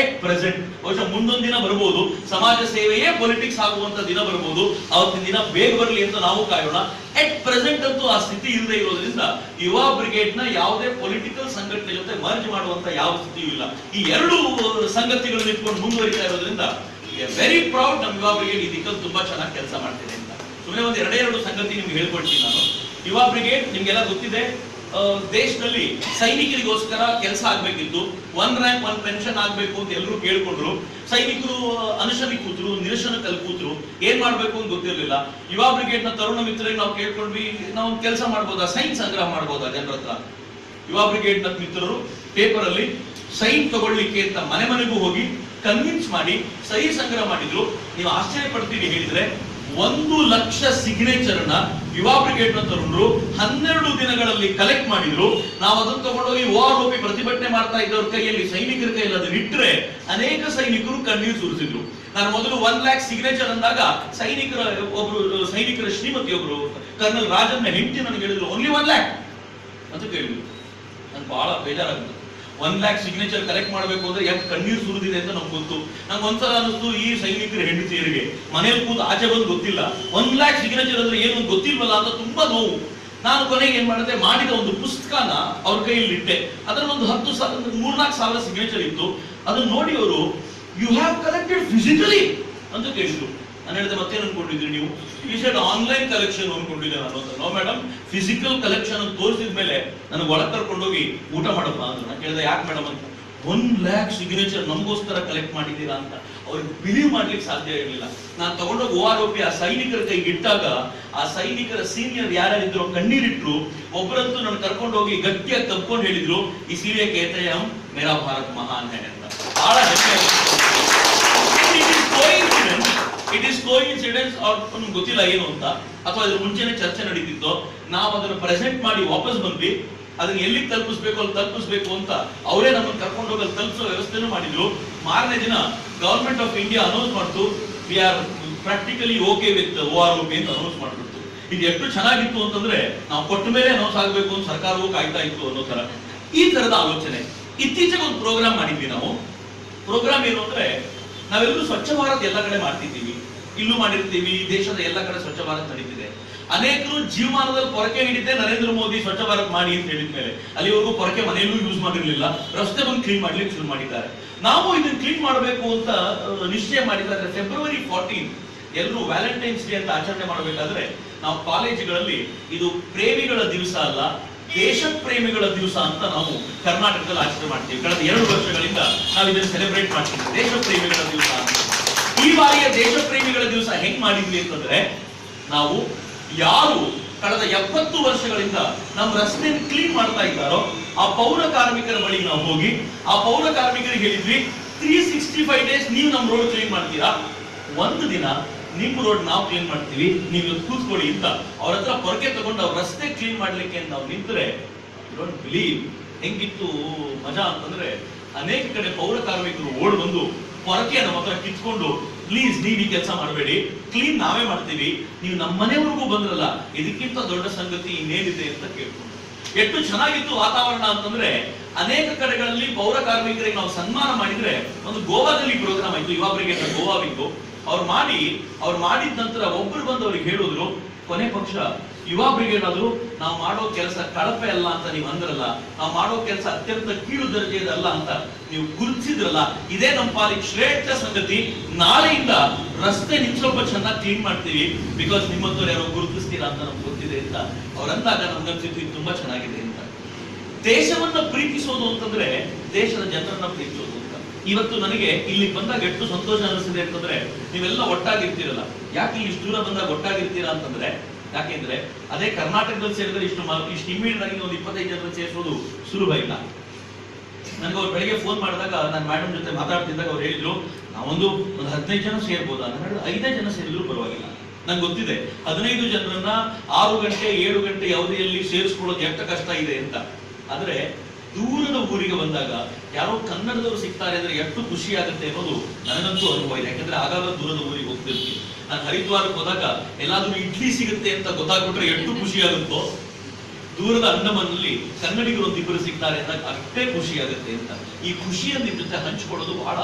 ಎಟ್ ಪ್ರೆಸೆಂಟ್ ಬಹುಶಃ ಮುಂದೊಂದು ದಿನ ಬರಬಹುದು ಸಮಾಜ ಸೇವೆಯೇ ಪೊಲಿಟಿಕ್ಸ್ ಆಗುವಂತ ದಿನ ಬರಬಹುದು ಅವತ್ತಿನ ದಿನ ಬೇಗ ಬರಲಿ ಅಂತ ನಾವು ಕಾಯೋಣ. ಎಟ್ ಪ್ರೆಸೆಂಟ್ ಅಂತೂ ಆ ಸ್ಥಿತಿ ಇಲ್ಲದೆ ಇರೋದ್ರಿಂದ ಯುವ ಬ್ರಿಗೇಡ್ನ ಯಾವುದೇ ಪೊಲಿಟಿಕಲ್ ಸಂಘಟನೆ ಜೊತೆ ಮರ್ಜ್ ಮಾಡುವಂತ ಯಾವ ಸ್ಥಿತಿಯೂ ಇಲ್ಲ. ಈ ಎರಡು ಸಂಗತಿಗಳನ್ನು ಇಟ್ಕೊಂಡು ಮುಂದುವರಿತಾ ಇರೋದ್ರಿಂದ ವೆರಿ ಪ್ರೌಡ್ ನಮ್ಮ ಯುವ ಬ್ರಿಗೇಡ್ ಇದಕ್ಕಂತ ತುಂಬಾ ಚೆನ್ನಾಗಿ ಕೆಲಸ ಮಾಡ್ತಿದೆ ಅಂತ. ಸುಮ್ಮನೆ ಒಂದು ಎರಡೇ ಎರಡು ಸಂಗತಿ ನಿಮ್ಗೆ ಹೇಳ್ಕೊಡ್ತೀನಿ ನಾನು. ಯುವ ಬ್ರಿಗೇಡ್ ನಿಮ್ಗೆಲ್ಲ ಗೊತ್ತಿದೆ ದೇಶದಲ್ಲಿ ಸೈನಿಕರಿಗೋಸ್ಕರ ಕೆಲಸ ಆಗ್ಬೇಕಿತ್ತು. ಒನ್ ರ್ಯಾಂಕ್, ಒನ್ ಪೆನ್ಷನ್ ಆಗ್ಬೇಕು ಅಂತ ಎಲ್ಲರೂ ಕೇಳ್ಕೊಂಡ್ರು. ಸೈನಿಕರು ಅನುಶನಿ ಕೂತ್ರು ನಿರಶನಕ್ಕಲ್ಲಿ ಕೂತ್ರು ಏನ್ ಮಾಡ್ಬೇಕು ಅಂತ ಗೊತ್ತಿರಲಿಲ್ಲ. ಯುವ ಬ್ರಿಗೇಡ್ನ ತರುಣ ಮಿತ್ರರಿಗೆ ನಾವು ಕೇಳ್ಕೊಂಡ್ವಿ, ನಾವು ಕೆಲಸ ಮಾಡ್ಬೋದಾ? ಸೈನ್ ಸಂಗ್ರಹ ಮಾಡ್ಬೋದಾ ಜನರ ಹತ್ರ? ಯುವ ಬ್ರಿಗೇಡ್ನ ಮಿತ್ರರು ಪೇಪರ್ ಅಲ್ಲಿ ಸೈನ್ ತಗೊಳ್ಳಿಕ್ಕೆ ಅಂತ ಮನೆ ಮನೆಗೂ ಹೋಗಿ ಕನ್ವಿನ್ಸ್ ಮಾಡಿ ಸಹಿ ಸಂಗ್ರಹ ಮಾಡಿದ್ರು. ನೀವು ಆಶ್ಚರ್ಯ ಪಡ್ತೀರಿ ಹೇಳಿದ್ರೆ ಒಂದು ಲಕ್ಷ ಸಿಗ್ನೇಚರ್ ಅನ್ನ ಯುವ ಬ್ರಿಗೇಡ್ ತರುಣರು ಹನ್ನೆರಡು ದಿನಗಳಲ್ಲಿ ಕಲೆಕ್ಟ್ ಮಾಡಿದ್ರು. ನಾವು ಅದನ್ನು ತಗೊಂಡೋಗಿ ಓಆರ್ಒಪಿ ಪ್ರತಿಭಟನೆ ಮಾಡ್ತಾ ಇದ್ದವ್ರ ಕೈಯಲ್ಲಿ ಸೈನಿಕರ ಕೈಯಲ್ಲಿ ಅದನ್ನ ಇಟ್ಟರೆ ಅನೇಕ ಸೈನಿಕರು ಕಣ್ಣೀರು ಸುರಿಸಿದ್ರು. ನಾನು ಮೊದಲು ಒನ್ ಲ್ಯಾಕ್ ಸಿಗ್ನೇಚರ್ ಅಂದಾಗ ಸೈನಿಕರ ಒಬ್ರು, ಸೈನಿಕರ ಶ್ರೀಮತಿ ಒಬ್ರು, ಕರ್ನಲ್ ರಾಜನ್ನ ಹೆಂಡತಿ ನನಗೆ ಹೇಳಿದ್ರು ಓನ್ಲಿ ಒನ್ ಲ್ಯಾಕ್ ಅಂತ ಕೇಳಿದ್ರು. ನನ್ಗೆ ಬಹಳ ಬೇಜಾರಾಗುತ್ತೆ ಒನ್ ಲ್ಯಾಕ್ ಸಿಗ್ನೇಚರ್ ಕಲೆಕ್ಟ್ ಮಾಡಬೇಕು ಅಂದ್ರೆ ಯಾಕೆ ಕಣ್ಣೀರು ಸುರಿದಿದೆ ಅಂತ ನಮ್ಗೆ ಗೊತ್ತು. ನಂಗೆ ಒಂದ್ಸಲ ಅನ್ನಿಸ್ತು, ಈ ಸೈನಿಕರ ಹೆಂಡತಿಯರಿಗೆ ಮನೇಲಿ ಕೂತು ಆಚೆ ಬಂದು ಗೊತ್ತಿಲ್ಲ. ಒನ್ ಲ್ಯಾಕ್ ಸಿಗ್ನೇಚರ್ ಅಂದ್ರೆ ಏನು ಗೊತ್ತಿಲ್ವಲ್ಲ ಅಂತ ತುಂಬಾ ನೋವು. ನಾನು ಕೊನೆಗೆ ಏನ್ ಮಾಡಿದೆ, ಮಾಡಿದ ಒಂದು ಪುಸ್ತಕನ ಅವ್ರ ಕೈಯಲ್ಲಿ ಇಟ್ಟೆ. ಅದ್ರಲ್ಲಿ ಒಂದು ಹತ್ತು ಸಾವಿರ ಮೂರ್ನಾಲ್ಕು ಸಾವಿರ ಸಿಗ್ನೇಚರ್ ಇತ್ತು. ಅದನ್ನ ನೋಡಿ ಅವರು ಯು ಹ್ಯಾವ್ ಕಲೆಕ್ಟೆಡ್ ಫಿಸಿಕಲಿ ಅಂತ ಕೇಳಿದ್ರು. ನಾನು ಹೇಳಿದೆ ಮತ್ತೇನು ಅನ್ಕೊಂಡಿದ್ರಿ ನೀವು? ಈ ಸೈಡ್ ಆನ್ಲೈನ್ ಕಲೆಕ್ಷನ್ ಅನ್ಕೊಂಡಿದ್ದೆ ನಾನು ಅಂತ. ನೋ ಮೇಡಮ್ ಫಿಸಿಕಲ್ ಕಲೆಕ್ಷನ್ ಅಂತ ತೋರಿಸಿದ ಮೇಲೆ ನನಗೆ ಒಳಗೆ ಕರ್ಕೊಂಡೋಗಿ ಊಟ ಮಾಡಪ್ಪ ಅಂತ ನಾನು ಕೇಳಿದೆ. ಯಾಕೆ ಮೇಡಮ್ ಅಂತ? ಒನ್ ಲ್ಯಾಕ್ ಸಿಗ್ನೇಚರ್ ನಮಗೋಸ್ಕರ ಕಲೆಕ್ಟ್ ಮಾಡಿದ್ದೀರಾ ಅಂತ. ಅವ್ರಿಗೆ ಬಿಲೀವ್ ಮಾಡ್ಲಿಕ್ಕೆ ಸಾಧ್ಯ ಇರಲಿಲ್ಲ. ನಾನು ತಗೊಂಡೋಗಿ ಓ ಆರ್ ಆ ಸೈನಿಕರ ಕೈಗೆ ಇಟ್ಟಾಗ ಆ ಸೈನಿಕರ ಸೀನಿಯರ್ ಯಾರ್ಯಾರಿದ್ರು ಕಣ್ಣೀರಿಟ್ರು ಒಬ್ಬರಂತೂ ನನ್ನ ಕರ್ಕೊಂಡೋಗಿ ಗಟ್ಟಿಯಾಗಿ ತಪ್ಕೊಂಡು ಹೇಳಿದ್ರು, ಈ ಸೀರೆ ಕೇತಯಂ ಮೇರಾ ಭಾರತ್ ಮಹಾನ್ ಹೇ ಅಂತ. ಬಹಳ ಹೆಮ್ಮೆ. ಇಟ್ ಇಸ್ ಕೋ ಇನ್ಸಿಡೆನ್ಸ್ ಅವ್ರ ನಮ್ಗೆ ಗೊತ್ತಿಲ್ಲ ಏನು ಅಂತ? ಅಥವಾ ಅದ್ರ ಮುಂಚೆನೆ ಚರ್ಚೆ ನಡೀತಿತ್ತು? ನಾವು ಅದನ್ನು ಪ್ರೆಸೆಂಟ್ ಮಾಡಿ ವಾಪಸ್ ಬಂದ್ವಿ. ಅದನ್ನ ಎಲ್ಲಿ ತಲುಪಿಸ್ಬೇಕು, ಅಲ್ಲಿ ತಲುಪಿಸ್ಬೇಕು ಅಂತ ಅವರೇ ನಮ್ಮನ್ನು ಕರ್ಕೊಂಡು ಹೋಗಲು ತಲುಪಿಸೋ ವ್ಯವಸ್ಥೆನೂ ಮಾಡಿದ್ರು. ಮಾರನೇ ದಿನ ಗವರ್ಮೆಂಟ್ ಆಫ್ ಇಂಡಿಯಾ ಅನೌನ್ಸ್ ಮಾಡ್ತು. We are practically okay with O R okay ಅಂತ ಅನೌನ್ಸ್ ಮಾಡ್ಬಿಡ್ತು. ಇದು ಎಷ್ಟು ಚೆನ್ನಾಗಿತ್ತು ಅಂತಂದ್ರೆ ನಾವು ಕೊಟ್ಟ ಮೇಲೆ ಅನೌನ್ಸ್ ಆಗಬೇಕು ಅಂತ ಸರ್ಕಾರವೂ ಕಾಯ್ತಾ ಇತ್ತು ಅನ್ನೋ ತರ ಈ ತರದ ಆಲೋಚನೆ. ಇತ್ತೀಚೆಗೆ ಒಂದು ಪ್ರೋಗ್ರಾಮ್ ಮಾಡಿದ್ವಿ ನಾವು. ಪ್ರೋಗ್ರಾಮ್ ಏನು ಅಂದ್ರೆ ನಾವೆಲ್ಲರೂ ಸ್ವಚ್ಛ ಭಾರತ್ ಎಲ್ಲ ಕಡೆ ಮಾಡ್ತಿದ್ದೀವಿ. ಇಲ್ಲೂ ಮಾಡಿರ್ತೀವಿ ದೇಶದ ಎಲ್ಲ ಕಡೆ ಸ್ವಚ್ಛ ಭಾರತ್ ನಡೀತಿದೆ. ಅನೇಕರು ಜೀವಮಾನದಲ್ಲಿ ಪೊರಕೆ ಹಿಡಿದೆ ನರೇಂದ್ರ ಮೋದಿ ಸ್ವಚ್ಛ ಭಾರತ್ ಮಾಡಿ ಅಂತ ಹೇಳಿದ ಮೇಲೆ ಅಲ್ಲಿವರೆಗೂ ಪೊರಕೆ ಮನೆಯಲ್ಲೂ ಯೂಸ್ ಮಾಡಿರಲಿಲ್ಲ. ರಸ್ತೆ ಬಂದು ಕ್ಲೀನ್ ಮಾಡ್ಲಿಕ್ಕೆ ಶುರು ಮಾಡಿದ್ದಾರೆ. ನಾವು ಇದನ್ನ ಕ್ಲೀನ್ ಮಾಡಬೇಕು ಅಂತ ನಿಶ್ಚಯ ಮಾಡಿದ್ದಾರೆ. ಫೆಬ್ರವರಿ ಫೋರ್ಟೀನ್ ಎಲ್ಲರೂ ವ್ಯಾಲೆಂಟೈನ್ಸ್ ಡೇ ಅಂತ ಆಚರಣೆ ಮಾಡಬೇಕಾದ್ರೆ ನಾವು ಕಾಲೇಜುಗಳಲ್ಲಿ ಇದು ಪ್ರೇಮಿಗಳ ದಿವಸ ಅಲ್ಲ ದೇಶ ಪ್ರೇಮಿಗಳ ದಿವಸ ಅಂತ ನಾವು ಕರ್ನಾಟಕದಲ್ಲಿ ಆಚರಣೆ ಮಾಡ್ತೀವಿ. ಕಳೆದ ಎರಡು ವರ್ಷಗಳಿಂದ ನಾವು ಇದನ್ನು ಸೆಲೆಬ್ರೇಟ್ ಮಾಡ್ತೀವಿ ದೇಶಪ್ರೇಮಿಗಳ ದಿವಸ ಈ ಬಾರಿಯ ದೇಶ ಪ್ರೇಮಿಗಳ ದಿವಸ ಹೆಂಗ್ ಮಾಡಿದ್ವಿ ಅಂತಂದ್ರೆ, ನಾವು ಯಾರು ಕಳೆದ ಎಪ್ಪತ್ತು ವರ್ಷಗಳಿಂದ ನಮ್ಮ ರಸ್ತೆ ಕ್ಲೀನ್ ಮಾಡ್ತಾ ಇದ್ದಾರೋ, ಆ ಪೌರ ಕಾರ್ಮಿಕರ ಬಳಿ ನಾವು ಹೋಗಿ, ಆ ಪೌರ ಕಾರ್ಮಿಕರಿಗೆ ಹೇಳಿದ್ವಿ ತ್ರೀ ಸಿಕ್ಸ್ಟಿ ಫೈವ್ ಡೇಸ್ ನೀವು ನಮ್ಮ ರೋಡ್ ಕ್ಲೀನ್ ಮಾಡ್ತೀರಾ? ಒಂದು ದಿನ ನಿಮ್ ರೋಡ್ ನಾವು ಕ್ಲೀನ್ ಮಾಡ್ತೀವಿ, ನೀವು ಕೂತ್ಕೊಳ್ಳಿ ಅಂತ ಅವ್ರ ಹತ್ರ ಪೊರಕೆ ತಗೊಂಡು ಅವ್ರ ರಸ್ತೆ ಕ್ಲೀನ್ ಮಾಡ್ಲಿಕ್ಕೆ ನಾವು ನಿಂತರೆ ಡೋಂಟ್ ಬಿಲೀವ್ ಹೆಂಗಿತ್ತು ಮಜಾ ಅಂತಂದ್ರೆ, ಅನೇಕ ಕಡೆ ಪೌರ ಕಾರ್ಮಿಕರು ಓಡ್ ಬಂದು ಪೊರಕೆ ನಮ್ಮ ಹತ್ರ ಕಿತ್ಕೊಂಡು ಪ್ಲೀಸ್ ನೀವ್ ಈ ಕೆಲಸ ಮಾಡಬೇಡಿ. ಕ್ಲೀನ್ ನಾವೇ ಮಾಡ್ತೀವಿ. ನೀವು ನಮ್ಮ ಮನೆವರೆಗೂ ಬಂದ್ರಲ್ಲ, ಇದಕ್ಕಿಂತ ದೊಡ್ಡ ಸಂಗತಿ ಇನ್ನೇನಿದೆ ಅಂತ ಕೇಳ್ಕೊಂಡು. ಎಷ್ಟು ಚೆನ್ನಾಗಿತ್ತು ವಾತಾವರಣ ಅಂತಂದ್ರೆ, ಅನೇಕ ಕಡೆಗಳಲ್ಲಿ ಪೌರ ಕಾರ್ಮಿಕರಿಗೆ ನಾವು ಸನ್ಮಾನ ಮಾಡಿದ್ರೆ, ಒಂದು ಗೋವಾದಲ್ಲಿ ಪ್ರೋಗ್ರಾಮ್ ಆಯ್ತು ಯುವ ಬ್ರಿಗೇಡ್ ಗೋವಾ ಬಿಂದು ಅವ್ರು ಮಾಡಿ, ಅವ್ರು ಮಾಡಿದ ನಂತರ ಒಬ್ರು ಬಂದು ಅವ್ರಿಗೆ ಹೇಳಿದ್ರು, ಕೊನೆ ಪಕ್ಷ ಯುವ ಬ್ರಿಗೇಡ್ ಆದ್ರು ನಾವು ಮಾಡೋ ಕೆಲಸ ಕಳಪೆ ಅಲ್ಲ ಅಂತ ನೀವು ಅಂದ್ರಲ್ಲ, ನಾವು ಮಾಡೋ ಕೆಲಸ ಅತ್ಯಂತ ಕೀಳು ದರ್ಜೆಯದಲ್ಲ ಅಂತ ನೀವು ಗುರುತಿಸಿದ್ರಲ್ಲ, ಇದೇ ನಮ್ಮ ಪಾಲಿಗೆ ಶ್ರೇಷ್ಠ ಸಂಗತಿ. ನಾಳೆಯಿಂದ ರಸ್ತೆ ಸ್ವಲ್ಪ ಚೆನ್ನಾಗಿ ಕ್ಲೀನ್ ಮಾಡ್ತೀವಿ ಬಿಕಾಸ್ ನಿಮ್ಮಂತವ್ರು ಯಾರೋ ಗುರುತಿಸ್ತೀರಾ ಅಂತ ನಮ್ಗೆ ಗೊತ್ತಿದೆ ಅಂತ ಅವ್ರಂದಾಗ ನಮ್ಗನ್ಸಿತ್ತು ತುಂಬಾ ಚೆನ್ನಾಗಿದೆ ಅಂತ. ದೇಶವನ್ನ ಪ್ರೀತಿಸೋದು ಅಂತಂದ್ರೆ ದೇಶದ ಜನರನ್ನ ಪ್ರೀತಿಸೋದು. ಇವತ್ತು ನನಗೆ ಇಲ್ಲಿ ಬಂದಾಗ ಎಷ್ಟು ಸಂತೋಷ ಅನಿಸಿದೆ ಅಂತಂದ್ರೆ ನೀವೆಲ್ಲ ಒಟ್ಟಾಗಿರ್ತೀರಲ್ಲ. ಯಾಕೆ ಇಲ್ಲಿ ಇಷ್ಟು ದೂರ ಬಂದಾಗ ಒಟ್ಟಾಗಿರ್ತೀರಾ ಅಂತಂದ್ರೆ, ಯಾಕೆಂದ್ರೆ ಅದೇ ಕರ್ನಾಟಕದಲ್ಲಿ ಸೇರಿದ್ರೆ ಇಷ್ಟು ಇಷ್ಟು ಇಮ್ಮಿಡಿಯೇಟ್ ಆಗಿ ಒಂದು ಇಪ್ಪತ್ತೈದು ಜನರ ಸೇರಿಸೋದು ಸುಲಭ ಇಲ್ಲ. ನನಗೆ ಅವ್ರು ಬೆಳಿಗ್ಗೆ ಫೋನ್ ಮಾಡಿದಾಗ ನಾನು ಮ್ಯಾಡಮ್ ಜೊತೆ ಮಾತಾಡ್ತಿದ್ದಾಗ ಅವ್ರು ಹೇಳಿದ್ರು, ನಾವೊಂದು ಒಂದು ಹದಿನೈದು ಜನ ಸೇರ್ಬೋದಾ? ಅಂತ ಹೇಳಿದ್ರು ಐದೇ ಜನ ಸೇರಿದ್ರು ಪರವಾಗಿಲ್ಲ. ನಂಗೆ ಗೊತ್ತಿದೆ, ಹದಿನೈದು ಜನರನ್ನ ಆರು ಗಂಟೆ, ಏಳು ಗಂಟೆ ಅವಧಿಯಲ್ಲಿ ಸೇರಿಸ್ಕೊಳ್ಳೋದು ಎಷ್ಟು ಕಷ್ಟ ಇದೆ ಅಂತ. ಆದ್ರೆ ದೂರದ ಊರಿಗೆ ಬಂದಾಗ ಯಾರೋ ಕನ್ನಡದವರು ಸಿಗ್ತಾರೆ ಅಂದ್ರೆ ಎಷ್ಟು ಖುಷಿ ಆಗುತ್ತೆ ಅನ್ನೋದು ನನಗಂತೂ ಅನುಭವ ಇದೆ. ಯಾಕಂದ್ರೆ ಆಗಾಗ ದೂರದ ಊರಿಗೆ ಹೋಗ್ತಿರ್ತೀನಿ. ನಾನು ಹರಿದ್ವಾರಕ್ಕೆ ಹೋದಾಗ ಎಲ್ಲಾದ್ರೂ ಇಡ್ಲಿ ಸಿಗುತ್ತೆ ಅಂತ ಗೊತ್ತಾಗ್ಬಿಟ್ರೆ ಎಷ್ಟು ಖುಷಿ ಆಗುತ್ತೋ? ದೂರದ ಅಂಡಮನಲ್ಲಿ ಕನ್ನಡಿಗರು ಒಂದಿಬ್ಬರು ಸಿಗ್ತಾರೆ ಅಂದಾಗ ಅಷ್ಟೇ ಖುಷಿ ಆಗುತ್ತೆ ಅಂತ. ಈ ಖುಷಿಯನ್ನು ನಿಮ್ ಜೊತೆ ಹಂಚಿಕೊಳ್ಳೋದು ಬಹಳ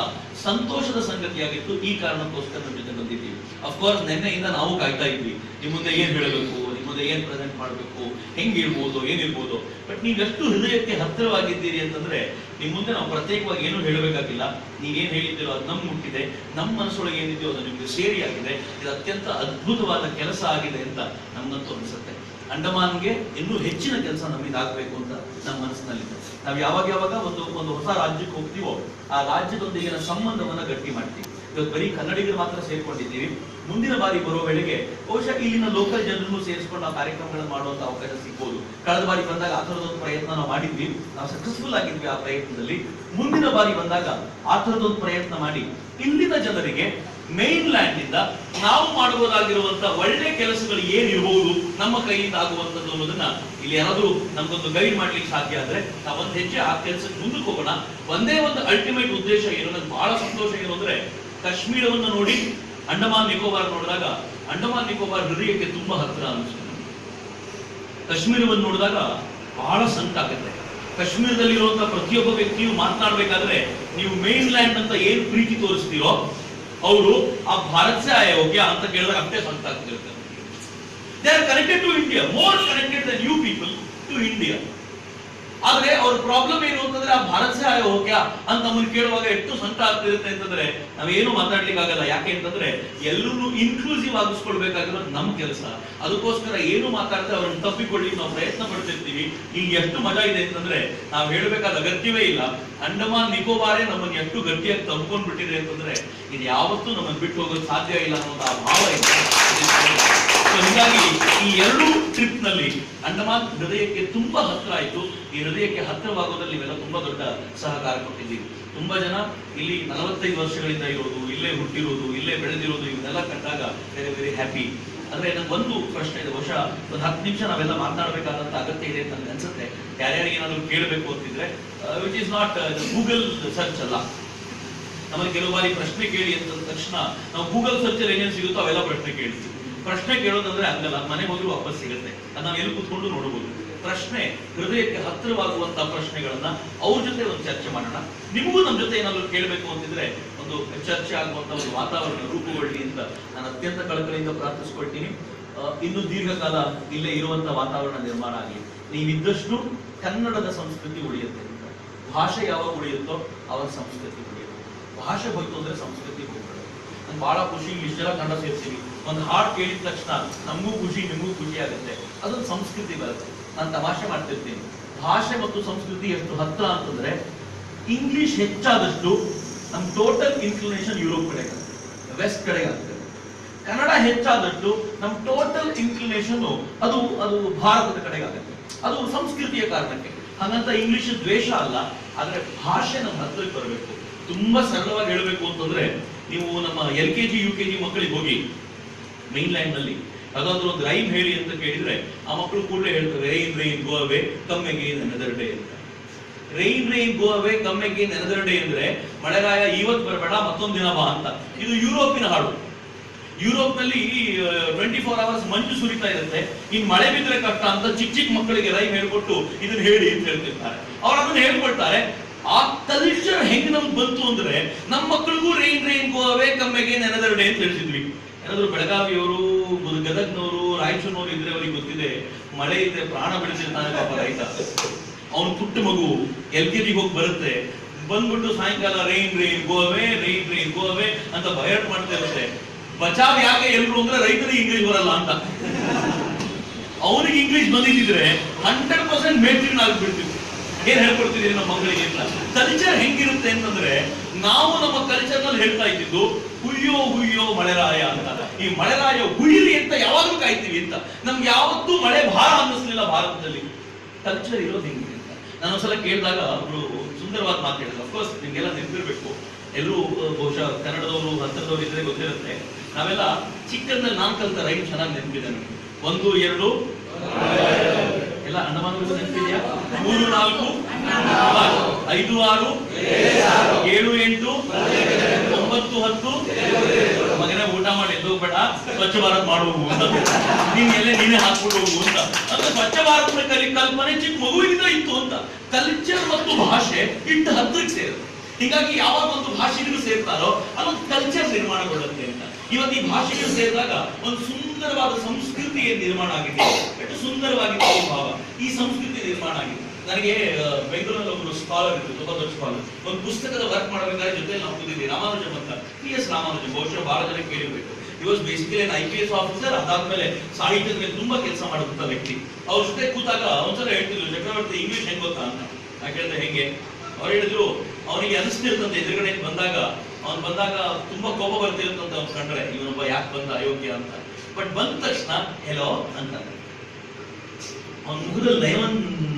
ಸಂತೋಷದ ಸಂಗತಿಯಾಗಿತ್ತು. ಈ ಕಾರಣಕ್ಕೋಸ್ಕರ ನಮ್ಮ ಜೊತೆ ಬಂದಿದ್ದೀವಿ. ಅಫ್ಕೋರ್ಸ್ ನಿನ್ನೆಯಿಂದ ನಾವು ಕಾಯ್ತಾ ಇದ್ವಿ. ನಿಮ್ಮ ಮುಂದೆ ಏನ್ ಹೇಳಬೇಕು? ನಿಮ್ಮ ಮುಂದೆ ಏನ್ ಪ್ರೆಸೆಂಟ್ ಮಾಡಬೇಕು? ಹೆಂಗಿರ್ಬೋದು ಏನಿರ್ಬೋದು ಬಟ್ ನೀವು ಎಷ್ಟು ಹೃದಯಕ್ಕೆ ಹತ್ತಿರವಾಗಿದ್ದೀರಿ ಅಂತಂದ್ರೆ ನಿಮ್ಮ ಮುಂದೆ ನಾವು ಪ್ರತ್ಯೇಕವಾಗಿ ಏನು ಹೇಳಬೇಕಾಗಿಲ್ಲ. ನೀವೇನ್ ಹೇಳಿದ್ದೀರೋ ಅದು ನಮ್ಗೆ ಮುಟ್ಟಿದೆ ನಮ್ಮ ಮನಸ್ಸೊಳಗೆ ಏನಿದೆಯೋ ಅದು ನಿಮ್ಗೆ ಸೇರಿ ಆಗಿದೆ. ಇದು ಅತ್ಯಂತ ಅದ್ಭುತವಾದ ಕೆಲಸ ಆಗಿದೆ ಅಂತ ನಮ್ಗಂತೂ ಅನಿಸುತ್ತೆ. ಅಂಡಮಾನ್ಗೆ ಇನ್ನೂ ಹೆಚ್ಚಿನ ಕೆಲಸ ನಮ್ಮಿಂದ ಆಗಬೇಕು ಅಂತ ನಮ್ಮ ಮನಸ್ಸಿನಲ್ಲಿದೆ. ನಾವು ಯಾವಾಗ ಯಾವಾಗ ಒಂದು ಒಂದು ಹೊಸ ರಾಜ್ಯಕ್ಕೆ ಹೋಗ್ತೀವೋ, ಆ ರಾಜ್ಯದೊಂದಿಗಿನ ಸಂಬಂಧವನ್ನ ಗಟ್ಟಿ ಮಾಡ್ತೀವಿ. ಇವತ್ತು ಬರೀ ಕನ್ನಡಿಗರು ಮಾತ್ರ ಸೇರ್ಕೊಂಡಿದ್ದೀವಿ. ಮುಂದಿನ ಬಾರಿ ಬರೋ ವೇಳೆಗೆ ಬಹುಶಃ ಇಲ್ಲಿನ ಲೋಕಲ್ ಜನರನ್ನು ಸೇರಿಸ್ಕೊಂಡು ನಾವು ಕಾರ್ಯಕ್ರಮಗಳನ್ನು ಮಾಡುವಂತ ಅವಕಾಶ ಸಿಗ್ಬೋದು. ಕಳೆದ ಬಾರಿ ಬಂದಾಗ ಆ ಥರದೊಂದು ಪ್ರಯತ್ನ ನಾವು ಮಾಡಿದ್ವಿ. ನಾವು ಸಕ್ಸಸ್ಫುಲ್ ಆಗಿದ್ವಿ ಆ ಪ್ರಯತ್ನದಲ್ಲಿ. ಮುಂದಿನ ಬಾರಿ ಬಂದಾಗ ಆ ಥರದೊಂದು ಪ್ರಯತ್ನ ಮಾಡಿ ಇಲ್ಲಿನ ಜನರಿಗೆ ಮೇನ್ ಲ್ಯಾಂಡ್ ಇಂದ ನಾವು ಮಾಡಬಹುದಾಗಿರುವಂತ ಒಳ್ಳೆ ಕೆಲಸಗಳು ಏನಿರಬಹುದು ನಮ್ಮ ಕೈಯಿಂದ ಆಗುವಂತದ್ದು ಅನ್ನೋದನ್ನ ಇಲ್ಲಿ ಯಾರಾದ್ರೂ ನಮ್ಗೊಂದು ಗೈಡ್ ಮಾಡ್ಲಿಕ್ಕೆ ಸಾಧ್ಯ ಆದ್ರೆ ನಾವು ಒಂದ್ ಹೆಜ್ಜೆ ಆ ಕೆಲಸಕ್ಕೆ ಮುಂದಕ್ಕೆ ಹೋಗೋಣ. ಒಂದೇ ಒಂದು ಅಲ್ಟಿಮೇಟ್ ಉದ್ದೇಶ ಏನು ಬಹಳ ಸಂತೋಷ ಏನು ಅಂದ್ರೆ ಕಾಶ್ಮೀರವನ್ನು ನೋಡಿ ಅಂಡಮಾನ್ ನಿಕೋಬಾರ್ ನೋಡಿದಾಗ ಅಂಡಮಾನ್ ನಿಕೋಬಾರ್ ಹೃದಯಕ್ಕೆ ತುಂಬಾ ಹತ್ತಿರ ಅನಿಸುತ್ತೆ ಕಾಶ್ಮೀರವನ್ನು ನೋಡಿದಾಗ ಬಹಳ ಕಾಶ್ಮೀರದಲ್ಲಿ ಕಾಶ್ಮೀರದಲ್ಲಿರುವಂತಹ ಪ್ರತಿಯೊಬ್ಬ ವ್ಯಕ್ತಿಯು ಮಾತನಾಡಬೇಕಾದ್ರೆ ನೀವು ಮೇನ್ ಲ್ಯಾಂಡ್ ಅಂತ ಏನ್ ಪ್ರೀತಿ ತೋರಿಸ್ತೀರೋ ಅವರು ಆ ಭಾರತ್ ಸೇ ಆಯ ಅಂತ ಕೇಳಿದಾಗ ಅಷ್ಟೇ ಸಂತ ಆಗ್ತಿರುತ್ತೆ. They are connected to India more connected than you people to India ಆದ್ರೆ ಅವ್ರ ಪ್ರಾಬ್ಲಮ್ ಏನು ಅಂತಂದ್ರೆ ಆ ಭಾರತ ಸಹಾಯ ಆಯ ಅಂತ ನಮ್ಮನ್ನು ಕೇಳುವಾಗ ಎಷ್ಟು ಸಂಕಟ ಆಗ್ತಿರುತ್ತೆ ಅಂತಂದ್ರೆ ನಾವೇನು ಮಾತಾಡ್ಲಿಕ್ಕೆ ಆಗಲ್ಲ ಯಾಕೆ ಅಂತಂದ್ರೆ ಎಲ್ಲರೂ ಇನ್ಕ್ಲೂಸಿವ್ ಆಗಿಸ್ಕೊಳ್ಬೇಕಾಗಿರೋದು ನಮ್ಮ ಕೆಲಸ. ಅದಕ್ಕೋಸ್ಕರ ಏನು ಮಾತಾಡ್ತಾ ಅವ್ರನ್ನ ತಪ್ಪಿಕೊಳ್ಳಿ ನಾವು ಪ್ರಯತ್ನ ಪಡ್ತಿರ್ತೀವಿ. ಇಲ್ಲಿ ಎಷ್ಟು ಮಜಾ ಇದೆ ಅಂತಂದ್ರೆ ನಾವು ಹೇಳಬೇಕಾದ ಅಗತ್ಯವೇ ಇಲ್ಲ. ಅಂಡಮಾನ್, ನಿಕೋಬಾರೇ ನಮ್ಮನ್ನು ಎಷ್ಟು ಗಟ್ಟಿಯಾಗಿ ತಂದ್ಕೊಂಡ್ ಬಿಟ್ಟಿದೆ ಅಂತಂದ್ರೆ ಇದು ಯಾವತ್ತೂ ನಮ್ಮನ್ನು ಬಿಟ್ಟು ಹೋಗೋದು ಸಾಧ್ಯ ಇಲ್ಲ ಅನ್ನೋ ಆ ಭಾವ ಇದೆ. So ಹೀಗಾಗಿ ಈ ಎರಡೂ ಟ್ರಿಪ್ನಲ್ಲಿ ಅಂಡಮಾನ್ ಹೃದಯಕ್ಕೆ ತುಂಬಾ ಹತ್ರ ಆಯ್ತು. ಈ ಹೃದಯಕ್ಕೆ ಹತ್ತಿರವಾಗೋದ್ರಲ್ಲಿ ಇವೆಲ್ಲ ತುಂಬಾ ದೊಡ್ಡ ಸಹಕಾರ ಕೊಟ್ಟಿದ್ದೀವಿ. ತುಂಬಾ ಜನ ಇಲ್ಲಿ ನಲವತ್ತೈದು ವರ್ಷಗಳಿಂದ ಇರೋದು, ಇಲ್ಲೇ ಹುಟ್ಟಿರೋದು, ಇಲ್ಲೇ ಬೆಳೆದಿರೋದು, ಇವನ್ನೆಲ್ಲ ಕಂಡಾಗ ವೆರಿ ವೆರಿ ಹ್ಯಾಪಿ ಅಂದ್ರೆ ನಂಗೆ ಒಂದು ಪ್ರಶ್ನೆ ಇದೆ. ಬಹುಶಃ ಒಂದು ಹತ್ತು ನಿಮಿಷ ನಾವೆಲ್ಲ ಮಾತನಾಡಬೇಕಾದಂತ ಅಗತ್ಯ ಇದೆ ಅಂತ ನನಗೆ ಅನ್ಸುತ್ತೆ. ಯಾರ್ಯಾರಿಗೆ ಏನಾದ್ರು ಕೇಳಬೇಕು ಅಂತಿದ್ರೆ which is not Google search ಅಲ್ಲ. ನಮಗೆ ಕೆಲವು ಬಾರಿ ಪ್ರಶ್ನೆ ಕೇಳಿ ಅಂತ ತಕ್ಷಣ ನಾವು ಗೂಗಲ್ ಸರ್ಚ್ ಅಲ್ಲಿ ಏನೇನು ಸಿಗುತ್ತೋ ಅವೆಲ್ಲ ಪ್ರಶ್ನೆ ಕೇಳ್ತೀವಿ ಪ್ರಶ್ನೆ ಕೇಳೋದಂದ್ರೆ ಹಂಗಲ್ಲ. ಮನೆ ಹೋದ್ರು ವಾಪಸ್ ಸಿಗುತ್ತೆ. ಅದು ನಾವು ಎಲ್ಲಿ ಕೂತ್ಕೊಂಡು ನೋಡಬಹುದು ಪ್ರಶ್ನೆ ಹೃದಯಕ್ಕೆ ಹತ್ತಿರವಾಗುವಂತಹ ಪ್ರಶ್ನೆಗಳನ್ನ ಅವ್ರ ಜೊತೆ ಒಂದು ಚರ್ಚೆ ಮಾಡೋಣ. ನಿಮಗೂ ನಮ್ಮ ಜೊತೆ ಏನಾದ್ರು ಕೇಳಬೇಕು ಅಂತಿದ್ರೆ ಒಂದು ಚರ್ಚೆ ಆಗುವಂತ ಒಂದು ವಾತಾವರಣ ರೂಪುಗೊಳ್ಳಿ ಅಂತ ನಾನು ಅತ್ಯಂತ ಕಳಕಳಿಯಿಂದ ಪ್ರಾರ್ಥಿಸ್ಕೊಳ್ತೀನಿ. ಇನ್ನು ದೀರ್ಘಕಾಲ ಇಲ್ಲೇ ಇರುವಂತ ವಾತಾವರಣ ನಿರ್ಮಾಣ ಆಗಲಿ. ನೀವಿದ್ದಷ್ಟು ಕನ್ನಡದ ಸಂಸ್ಕೃತಿ ಉಳಿಯುತ್ತೆ. ಭಾಷೆ ಯಾವಾಗ ಉಳಿಯುತ್ತೋ ಅವಾಗ ಸಂಸ್ಕೃತಿ ಉಳಿಯುತ್ತೆ. ಭಾಷೆ ಹೋಯ್ತು ಅಂದ್ರೆ ಸಂಸ್ಕೃತಿ ಹೋಗ್ಬಿಡುತ್ತೆ. ನಾನು ಬಹಳ ಖುಷಿ ಇಷ್ಟೆಲ್ಲ ಕನ್ನಡ ಸೇರ್ತೀವಿ ಒಂದು ಹಾಡು ಕೇಳಿದ ತಕ್ಷಣ ನಮಗೂ ಖುಷಿ, ನಿಮಗೂ ಖುಷಿ ಆಗುತ್ತೆ. ಅದೊಂದು ಸಂಸ್ಕೃತಿ ಬರುತ್ತೆ. ನಾನು ತಮಾಷೆ ಮಾಡ್ತಿರ್ತೀನಿ. ಭಾಷೆ ಮತ್ತು ಸಂಸ್ಕೃತಿ ಎಷ್ಟು ಹತ್ರ ಅಂತಂದ್ರೆ ಇಂಗ್ಲಿಷ್ ಹೆಚ್ಚಾದಷ್ಟು ನಮ್ಮ ಟೋಟಲ್ ಇನ್ಕ್ಲಿನೇಷನ್ ಯುರೋಪ್ ಕಡೆಗೆ ವೆಸ್ಟ್ ಕಡೆಗೆ ಆಗ್ತದೆ ಕನ್ನಡ ಹೆಚ್ಚಾದಷ್ಟು ನಮ್ಮ ಟೋಟಲ್ ಇನ್ಕ್ಲಿನೇಷನ್ ಅದು ಅದು ಭಾರತದ ಕಡೆಗೆ ಆಗುತ್ತೆ ಅದು ಸಂಸ್ಕೃತಿಯ ಕಾರಣಕ್ಕೆ. ಹಾಗಂತ ಇಂಗ್ಲಿಷ್ ದ್ವೇಷ ಅಲ್ಲ, ಆದ್ರೆ ಭಾಷೆ ನಮ್ಮ ಹತ್ರಕ್ಕೆ ಬರಬೇಕು. ತುಂಬಾ ಸರಳವಾಗಿ ಹೇಳಬೇಕು ಅಂತಂದ್ರೆ, ನೀವು ನಮ್ಮ L K G U K G ಮಕ್ಕಳಿಗೆ ಹೋಗಿ ಮೈನ್ ಲ್ಯಾಂಡ್ನಲ್ಲಿ ಯಾವ್ದಾದ್ರು ಒಂದು ರೈಮ್ ಹೇಳಿ ಅಂತ ಕೇಳಿದ್ರೆ ಆ ಮಕ್ಕಳು ಕೂಡಲೇ ಹೇಳ್ತಾರೆ rain rain go away come again day ಅಂತ. Rain rain go away come again day ಅಂದ್ರೆ, ಮಳೆಗಾಯ ಇವತ್ತು ಬರಬೇಡ, ಮತ್ತೊಂದು ದಿನ ಬಾ ಅಂತ. ಇದು ಯುರೋಪಿನ ಹಾಡು. ಯುರೋಪ್ನಲ್ಲಿ ಟ್ವೆಂಟಿ ಫೋರ್ ಅವರ್ಸ್ ಮಂಜು ಸುರಿತಾ ಇರುತ್ತೆ. ಇನ್ ಮಳೆ ಬಿದ್ರೆ ಕಷ್ಟ ಅಂತ ಚಿಕ್ಕ ಚಿಕ್ಕ ಮಕ್ಕಳಿಗೆ ರೈಮ್ ಹೇಳ್ಕೊಟ್ಟು ಇದನ್ನ ಹೇಳಿ ಅಂತ ಹೇಳ್ತಿರ್ತಾರೆ. ಅವ್ರು ಅದನ್ನ ಹೇಳ್ಕೊಳ್ತಾರೆ ಆ ಕಲ್ಚರ್ ಹೆಂಗ್ ನಮ್ಗೆ ಬಂತು ಅಂದ್ರೆ ನಮ್ಮ ಮಕ್ಕಳಿಗೂ ರೈನ್ ರೈನ್ ಗೋ ಅವೇ ಕಮ್ಮೆಗೆ ನೆನದರ್ ಡೇ ಅಂತ ಹೇಳ್ತಿದ್ವಿ. ಏನಾದ್ರು ಬೆಳಗಾವಿಯವರು ಗದಗ್ನವರು, ರಾಯಚೂರಿನವರು ಇದ್ರೆ ಅವರಿಗೆ ಗೊತ್ತಿದೆ, ಮಳೆ ಇದ್ರೆ ಪ್ರಾಣ ಬೆಳೆಸಿರ್ತಾನೆ ಪಾಪ ರೈತ. ಅವನು ಪುಟ್ಟ ಮಗು, ಎಲ್ ಕೆ ಜಿಗೆ ಹೋಗಿ ಬರುತ್ತೆ. ಬಂದ್ಬಿಟ್ಟು ಸಾಯಂಕಾಲ, rain rain go away rain rain go away ಅಂತ ಬಯಟ್ ಮಾಡ್ತಾ ಇರುತ್ತೆ. ಬಚಾವ್ ಯಾಕೆ ಎಲ್ರು ಅಂದ್ರೆ ರೈತರಿಗೆ ಇಂಗ್ಲಿಷ್ ಬರಲ್ಲ ಅಂತ. ಅವನಿಗೆ ಇಂಗ್ಲಿಷ್ ಬಂದಿದ್ರೆ ಹಂಡ್ರೆಡ್ ಪರ್ಸೆಂಟ್ ನಾಲ್ಕು ಆಗ್ಬಿಡ್ತೀವಿ ಏನ್ ಹೇಳ್ಕೊಡ್ತಿದೀವಿ ನಮ್ಮ ಮಕ್ಕಳಿಗೆ ಕಲ್ಚರ್ ಹೆಂಗಿರುತ್ತೆ ಅಂತಂದ್ರೆ, ನಾವು ನಮ್ಮ ಕಲ್ಚರ್ನಲ್ಲಿ ಹೇಳ್ತಾ ಇದ್ದಿದ್ದು ಹುಯ್ಯೋ ಹುಯ್ಯೋ ಮಳೆರಾಯ ಅಂತ ಈ ಮಳೆರಾಯ ಹುಯ್ಯಿರಿ ಅಂತ ಯಾವಾಗಲೂ ಕಾಯ್ತೀವಿ ಅಂತ. ನಮ್ಗೆ ಯಾವತ್ತೂ ಮಳೆ ಭಾರ ಅನ್ನಿಸ್ಲಿಲ್ಲ ಭಾರತದಲ್ಲಿ. ಕಲ್ಚರ್ ಇರೋದು ಹಿಂಗೆ ಅಂತ. ನಾನು ಒಂದ್ಸಲ ಕೇಳಿದಾಗ ಅವರು ಸುಂದರವಾದ ಮಾತು ಹೇಳಿದ್ರು. ಅಫ್ಕೋರ್ಸ್ ನಿಮ್ಗೆಲ್ಲ ನೆನಪಿರ್ಬೇಕು. ಎಲ್ಲರೂ ಬಹುಶಃ ಕನ್ನಡದವರು ಹತ್ತಿರದವರು ಇದ್ರೆ ಗೊತ್ತಿರುತ್ತೆ. ನಾವೆಲ್ಲ ಚಿಕ್ಕಂದ್ರೆ ನಾನ್ ಕಲ್ತ ರೈಮ್ ಚೆನ್ನಾಗಿ ನೆನಪಿದೆ ನನಗೆ ಒಂದು ಎರಡು. ಎಲ್ಲ ಅಂಡಮಾನಗಳು ನೆನಪಿದೆಯಾ? ಮೂರು ನಾಲ್ಕು. ಐದು ಆರು. ಏಳು ಎಂಟು. ಒಂಬತ್ತು ಹತ್ತು ಮಗನೇ ಊಟ ಮಾಡಿ ಎದ್ದು ಬೇಡ ಸ್ವಚ್ಛ ಭಾರತ್ ಮಾಡುವು ಅಂತ. ನೀನ್ ನೀನೇ ಹಾಕ್ಬಿಟ್ಟು ಹೋಗು ಅಂತ. ಅಂದ್ರೆ ಸ್ವಚ್ಛ ಭಾರತದ ಕಲಿ, ಕಲ್ಪನೆ ಚಿಕ್ಕ ಮಗುವಿನಿಂದ ಇತ್ತು ಅಂತ. ಕಲ್ಚರ್ ಮತ್ತು ಭಾಷೆ ಇಟ್ಟು ಹತ್ತಿರಕ್ಕೆ ಸೇರುತ್ತೆ. ಹೀಗಾಗಿ ಯಾವಾಗ ಒಂದು ಭಾಷೆಗಳು ಸೇರ್ತಾರೋ ಅಲ್ಲೊಂದು ಕಲ್ಚರ್ ನಿರ್ಮಾಣಗೊಳ್ಳುತ್ತೆ ಅಂತ. ಇವತ್ತು ಈ ಭಾಷೆಗಳು ಸೇರಿದಾಗ ಒಂದು ಸುಂದರವಾದ ಸಂಸ್ಕೃತಿ ನಿರ್ಮಾಣ ಆಗಿದೆ. ಎಷ್ಟು ಸುಂದರವಾಗಿದೆ ಭಾವ. ಈ ಸಂಸ್ಕೃತಿ ನಿರ್ಮಾಣ ಆಗಿದೆ. ನನಗೆ ಬೆಂಗಳೂರಲ್ಲಿ ಒಬ್ಬರು ಸ್ಕಾಲರ್ ಇತ್ತು ತುಂಬಾ ದೊಡ್ಡ ಸ್ಕಾಲರ್ ಒಂದು ಪುಸ್ತಕದ ವರ್ಕ್ ಮಾಡಬೇಕಾದ್ರೆ ಜೊತೆ ನಾವು ಕೂತಿದ್ವಿ, ರಾಮಾನುಜಂ ಅಂತ. ಪಿ ಎಸ್ ರಾಮಾನುಜಂ, ಬಹುಶಃ ಬಹಳ ಜನ ಕೇಳಿರ್ಬೇಕು was basically I P S officer ಅದಾದ್ಮೇಲೆ ಸಾಹಿತ್ಯದ ಮೇಲೆ ತುಂಬಾ ಕೆಲಸ ಮಾಡುವಂತ ವ್ಯಕ್ತಿ. ಅವ್ರ ಜೊತೆ ಕೂತಾಗ ಒಂದ್ಸಲ ಹೇಳ್ತಿದ್ರು, ಚಕ್ರವರ್ತಿ ಇಂಗ್ಲಿಷ್ ಹೆಂಗ್ ಗೊತ್ತಾ? ಅಂತ. ನಾ ಕೇಳಿದೆ, ಹೆಂಗೆ? ಅವ್ರು ಹೇಳಿದ್ರು, ಅವನಿಗೆ ಅನಿಸ್ತಿರ್ತಂತೆ ಎದುರುಗಡೆ ಬಂದಾಗ. ಅವ್ನು ಬಂದಾಗ ತುಂಬಾ ಕೋಪ ಬರ್ತಿರುತ್ತಂತ ಅವ್ನು ಕಂಡ್ರೆ. ಇವನೊಬ್ಬ ಯಾಕೆ ಬಂದ ಅಯೋಗ್ಯ ಅಂತ? ಬಟ್ ಬಂದ ತಕ್ಷಣ ಹೆಲೋ ಅಂತ. ಮುಖದಲ್ಲಿ ನಯ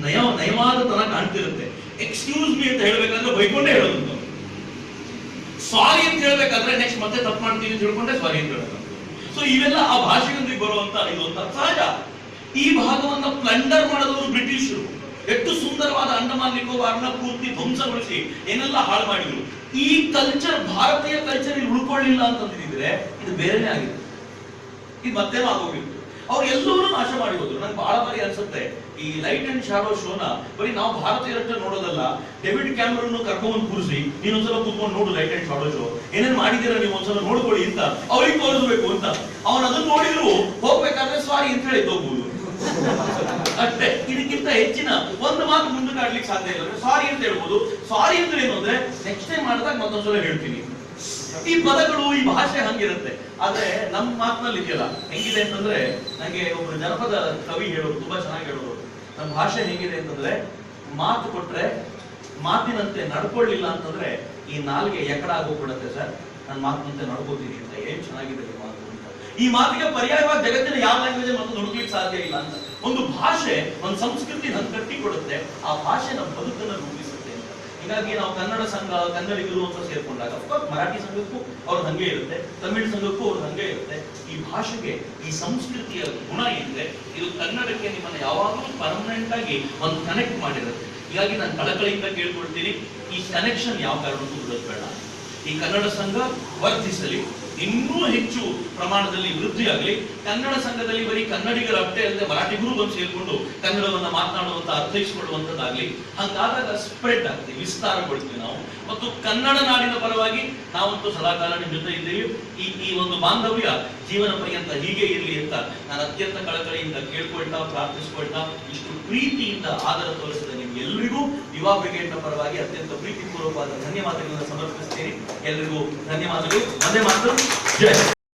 ನಯ, ನಯವಾದ ತರ ಕಾಣ್ತಿರುತ್ತೆ. ಎಕ್ಸ್ಕ್ಯೂಸ್ ಮೀ ಅಂತ ಹೇಳಬೇಕಂದ್ರೆ ಬೈಕೊಂಡೇ ಹೇಳೋದು. ಸಾರಿ ಅಂತ ಹೇಳ್ಬೇಕಾದ್ರೆ ನೆಕ್ಸ್ಟ್ ಮತ್ತೆ ತಪ್ಪು ಮಾಡ್ತೀನಿ ಅಂತ ಹೇಳ್ಕೊಂಡೆ ಸಾರಿ ಅಂತ ಹೇಳೋದು. ಸೊ ಇವೆಲ್ಲ ಆ ಭಾಷೆಯೊಂದಿಗೆ ಬರುವಂತ ಇದು ಅಂತ ಸಹಜ. ಈ ಭಾಗವನ್ನ ಪ್ಲಂಡರ್ ಮಾಡಿದವರು ಬ್ರಿಟಿಷರು. ಎಷ್ಟು ಸುಂದರವಾದ ಅಂಡಮಾನ್, ನಿಕೋಬಾರ್ನ ಪೂರ್ತಿ ಧ್ವಂಸಗೊಳಿಸಿ ಏನೆಲ್ಲ ಹಾಳು ಮಾಡಿದ್ರು. ಈ ಕಲ್ಚರ್ ಭಾರತೀಯ ಕಲ್ಚರ್ ಇಲ್ಲಿ ಉಳ್ಕೊಳ್ಳಿಲ್ಲ ಅಂತಂದಿದ್ರೆ ಇದು ಬೇರೆನೇ ಆಗಿದೆ ಇದು ಮತ್ತೆ ಆಗೋಗಿತ್ತು. ಅವ್ರು ಎಲ್ಲರೂ ನಾಶ ಮಾಡಿ ಹೋದ್ರು. ನಂಗೆ ಬಹಳ ಬಾರಿ ಅನ್ಸುತ್ತೆ, ಈ ಲೈಟ್ ಅಂಡ್ ಶಾಡೋ ಶೋನ ಬರೀ ನಾವು ಭಾರತೀಯರಷ್ಟೇ ನೋಡೋದಲ್ಲ ಡೆವಿಡ್ ಕ್ಯಾಮ್ರನ್ ಕರ್ಕೊಂಡ್ ಕೂರಿಸಿ ನೀನೊಂದ್ಸಲ ಕೂತ್ಕೊಂಡು ನೋಡು ಲೈಟ್ ಅಂಡ್ ಶಾಡೋ ಶೋ ಏನೇನ್ ಮಾಡಿದೀರ ನೀವು ಒಂದ್ಸಲ ನೋಡ್ಕೊಳ್ಳಿ ಅಂತ, ಅವ್ರಿಗೆ ತೋರಿಸ್ಬೇಕು ಅಂತ. ಅವನ್ ಅದನ್ನ ನೋಡಿದ್ರು, ಹೋಗ್ಬೇಕಾದ್ರೆ ಸಾರಿ ಅಂತ ಹೇಳಿ ಹೋಗ್ಬೋದು ಅಷ್ಟೇ, ಇದಕ್ಕಿಂತ ಹೆಚ್ಚಿನ ಒಂದು ಮಾತು ಮುಂದಕ್ಕೆ ಆಡ್ಲಿಕ್ಕೆ ಸಾಧ್ಯ ಇಲ್ಲ. ಸಾರಿ ಅಂತ ಹೇಳ್ಬೋದು. ಸಾರಿ ಅಂದ್ರೆ ಏನು ಅಂದ್ರೆ ನೆಕ್ಸ್ಟ್ ಟೈಮ್ ಮಾಡಿದಾಗ ಮತ್ತೊಂದ್ಸಲ ಹೇಳ್ತೀನಿ. ಈ ಪದಗಳು ಈ ಭಾಷೆ ಹಂಗಿರುತ್ತೆ. ಆದ್ರೆ ನಮ್ಮ ಮಾತಿನಲ್ಲಿ ಇದೆಯಲ್ಲ, ಹೆಂಗಿದೆ ಅಂತಂದ್ರೆ ನಂಗೆ ಒಬ್ರು ಜನಪದ ಕವಿ ಹೇಳೋರು ತುಂಬಾ ಚೆನ್ನಾಗಿ ಹೇಳೋರು. ನಮ್ಮ ಭಾಷೆ ಹೆಂಗಿದೆ ಅಂತಂದ್ರೆ ಮಾತು ಕೊಟ್ರೆ ಮಾತಿನಂತೆ ನಡ್ಕೊಳ್ಳಿಲ್ಲ ಅಂತಂದ್ರೆ ಈ ನಾಲ್ಗೆ ಎಕಡ ಆಗೋಗ್ಬಿಡತ್ತೆ ಸರ್. ನನ್ನ ಮಾತಿನಂತೆ ನಡ್ಕೋತೀನಿ ಅಂತ ಏನ್ ಚೆನ್ನಾಗಿದೆ ಮಾತು ಅಂತ. ಈ ಮಾತಿಗೆ ಪರ್ಯಾಯವಾಗಿ ಜಗತ್ತಿನ ಯಾವ ಲ್ಯಾಂಗ್ವೇಜ್ ಮತ್ತು ಹುಡುಕ್ಲಿಕ್ಕೆ ಸಾಧ್ಯ ಇಲ್ಲ ಅಂತ. ಒಂದು ಭಾಷೆ, ಒಂದು ಸಂಸ್ಕೃತಿ ನನ್ ಕಟ್ಟಿಕೊಡುತ್ತೆ. ಆ ಭಾಷೆ ನಮ್ಮ ಬದುಕನ್ನು ಹೀಗಾಗಿ ನಾವು ಕನ್ನಡ ಸಂಘ, ಕನ್ನಡಿಗರು ಅಂತ ಸೇರ್ಕೊಂಡಾಗ ಅಫ್ಕೋರ್ಸ್ ಮರಾಠಿ ಸಂಘಕ್ಕೂ ಅವ್ರ ಹಂಗೆ ಇರುತ್ತೆ, ತಮಿಳ್ ಸಂಘಕ್ಕೂ ಅವ್ರ ಹಂಗೆ ಇರುತ್ತೆ. ಈ ಭಾಷೆಗೆ, ಈ ಸಂಸ್ಕೃತಿಯ ಗುಣ ಏನಿದೆ, ಇದು ಕನ್ನಡಕ್ಕೆ ನಿಮ್ಮನ್ನು ಯಾವಾಗಲೂ ಪರ್ಮನೆಂಟ್ ಆಗಿ ಒಂದು ಕನೆಕ್ಟ್ ಮಾಡಿರುತ್ತೆ. ಹೀಗಾಗಿ ನಾನು ಕಳಕಳಿಯಿಂದ ಕೇಳ್ಕೊಳ್ತೀನಿ, ಈ ಕನೆಕ್ಷನ್ ಯಾವ ಕಾರಣಕ್ಕೂ ಬಿಡೋದು ಬೇಡ. ಈ ಕನ್ನಡ ಸಂಘ ವರ್ಧಿಸಲಿ. ಇನ್ನೂ ಹೆಚ್ಚು ಪ್ರಮಾಣದಲ್ಲಿ ವೃದ್ಧಿಯಾಗಲಿ, ಕನ್ನಡ ಸಂಘದಲ್ಲಿ ಬರೀ ಕನ್ನಡಿಗರ ಅಷ್ಟೇ ಅಲ್ಲದೆ ಮರಾಠಿಗರು ಬಂದು ಸೇರಿಕೊಂಡು ಕನ್ನಡವನ್ನು ಮಾತನಾಡುವಂತ ಅರ್ಥೈಸಿಕೊಳ್ಳುವಂಥದ್ದಾಗಲಿ ಹಂಗಾದಾಗ ಸ್ಪ್ರೆಡ್ ಆಗ್ತೀವಿ, ವಿಸ್ತಾರಗೊಳ್ತೀವಿ ನಾವು. ಮತ್ತು ಕನ್ನಡ ನಾಡಿನ ಪರವಾಗಿ ನಾವಂತೂ ಸದಾಕಾಲ ನಿಮ್ಮ ಜೊತೆ ಇದ್ದೇವೆ ಈ ಈ ಒಂದು ಬಾಂಧವ್ಯ ಜೀವನ ಪರ್ಯಂತ ಹೀಗೆ ಇರಲಿ ಅಂತ ನಾನು ಅತ್ಯಂತ ಕಳಕಳಿಯಿಂದ ಕೇಳ್ಕೊಳ್ತಾ, ಪ್ರಾರ್ಥಿಸ್ಕೊಳ್ತಾ ಇಷ್ಟು ಪ್ರೀತಿಯಿಂದ ಆದರ ತೋರಿಸಿದ ನಿಮ್ಗೆಲ್ಲರಿಗೂ ಯುವ ಬ್ರಿಗೇಡ್ನ ಪರವಾಗಿ ಅತ್ಯಂತ ಪ್ರೀತಿಪೂರ್ವಕವಾದ ಧನ್ಯವಾದಗಳನ್ನು ಸಮರ್ಪಿಸ್ತೀನಿ ಎಲ್ರಿಗೂ ಧನ್ಯವಾದಗಳು. ಮತ್ತೆ ಮಾತು. ಜೈ.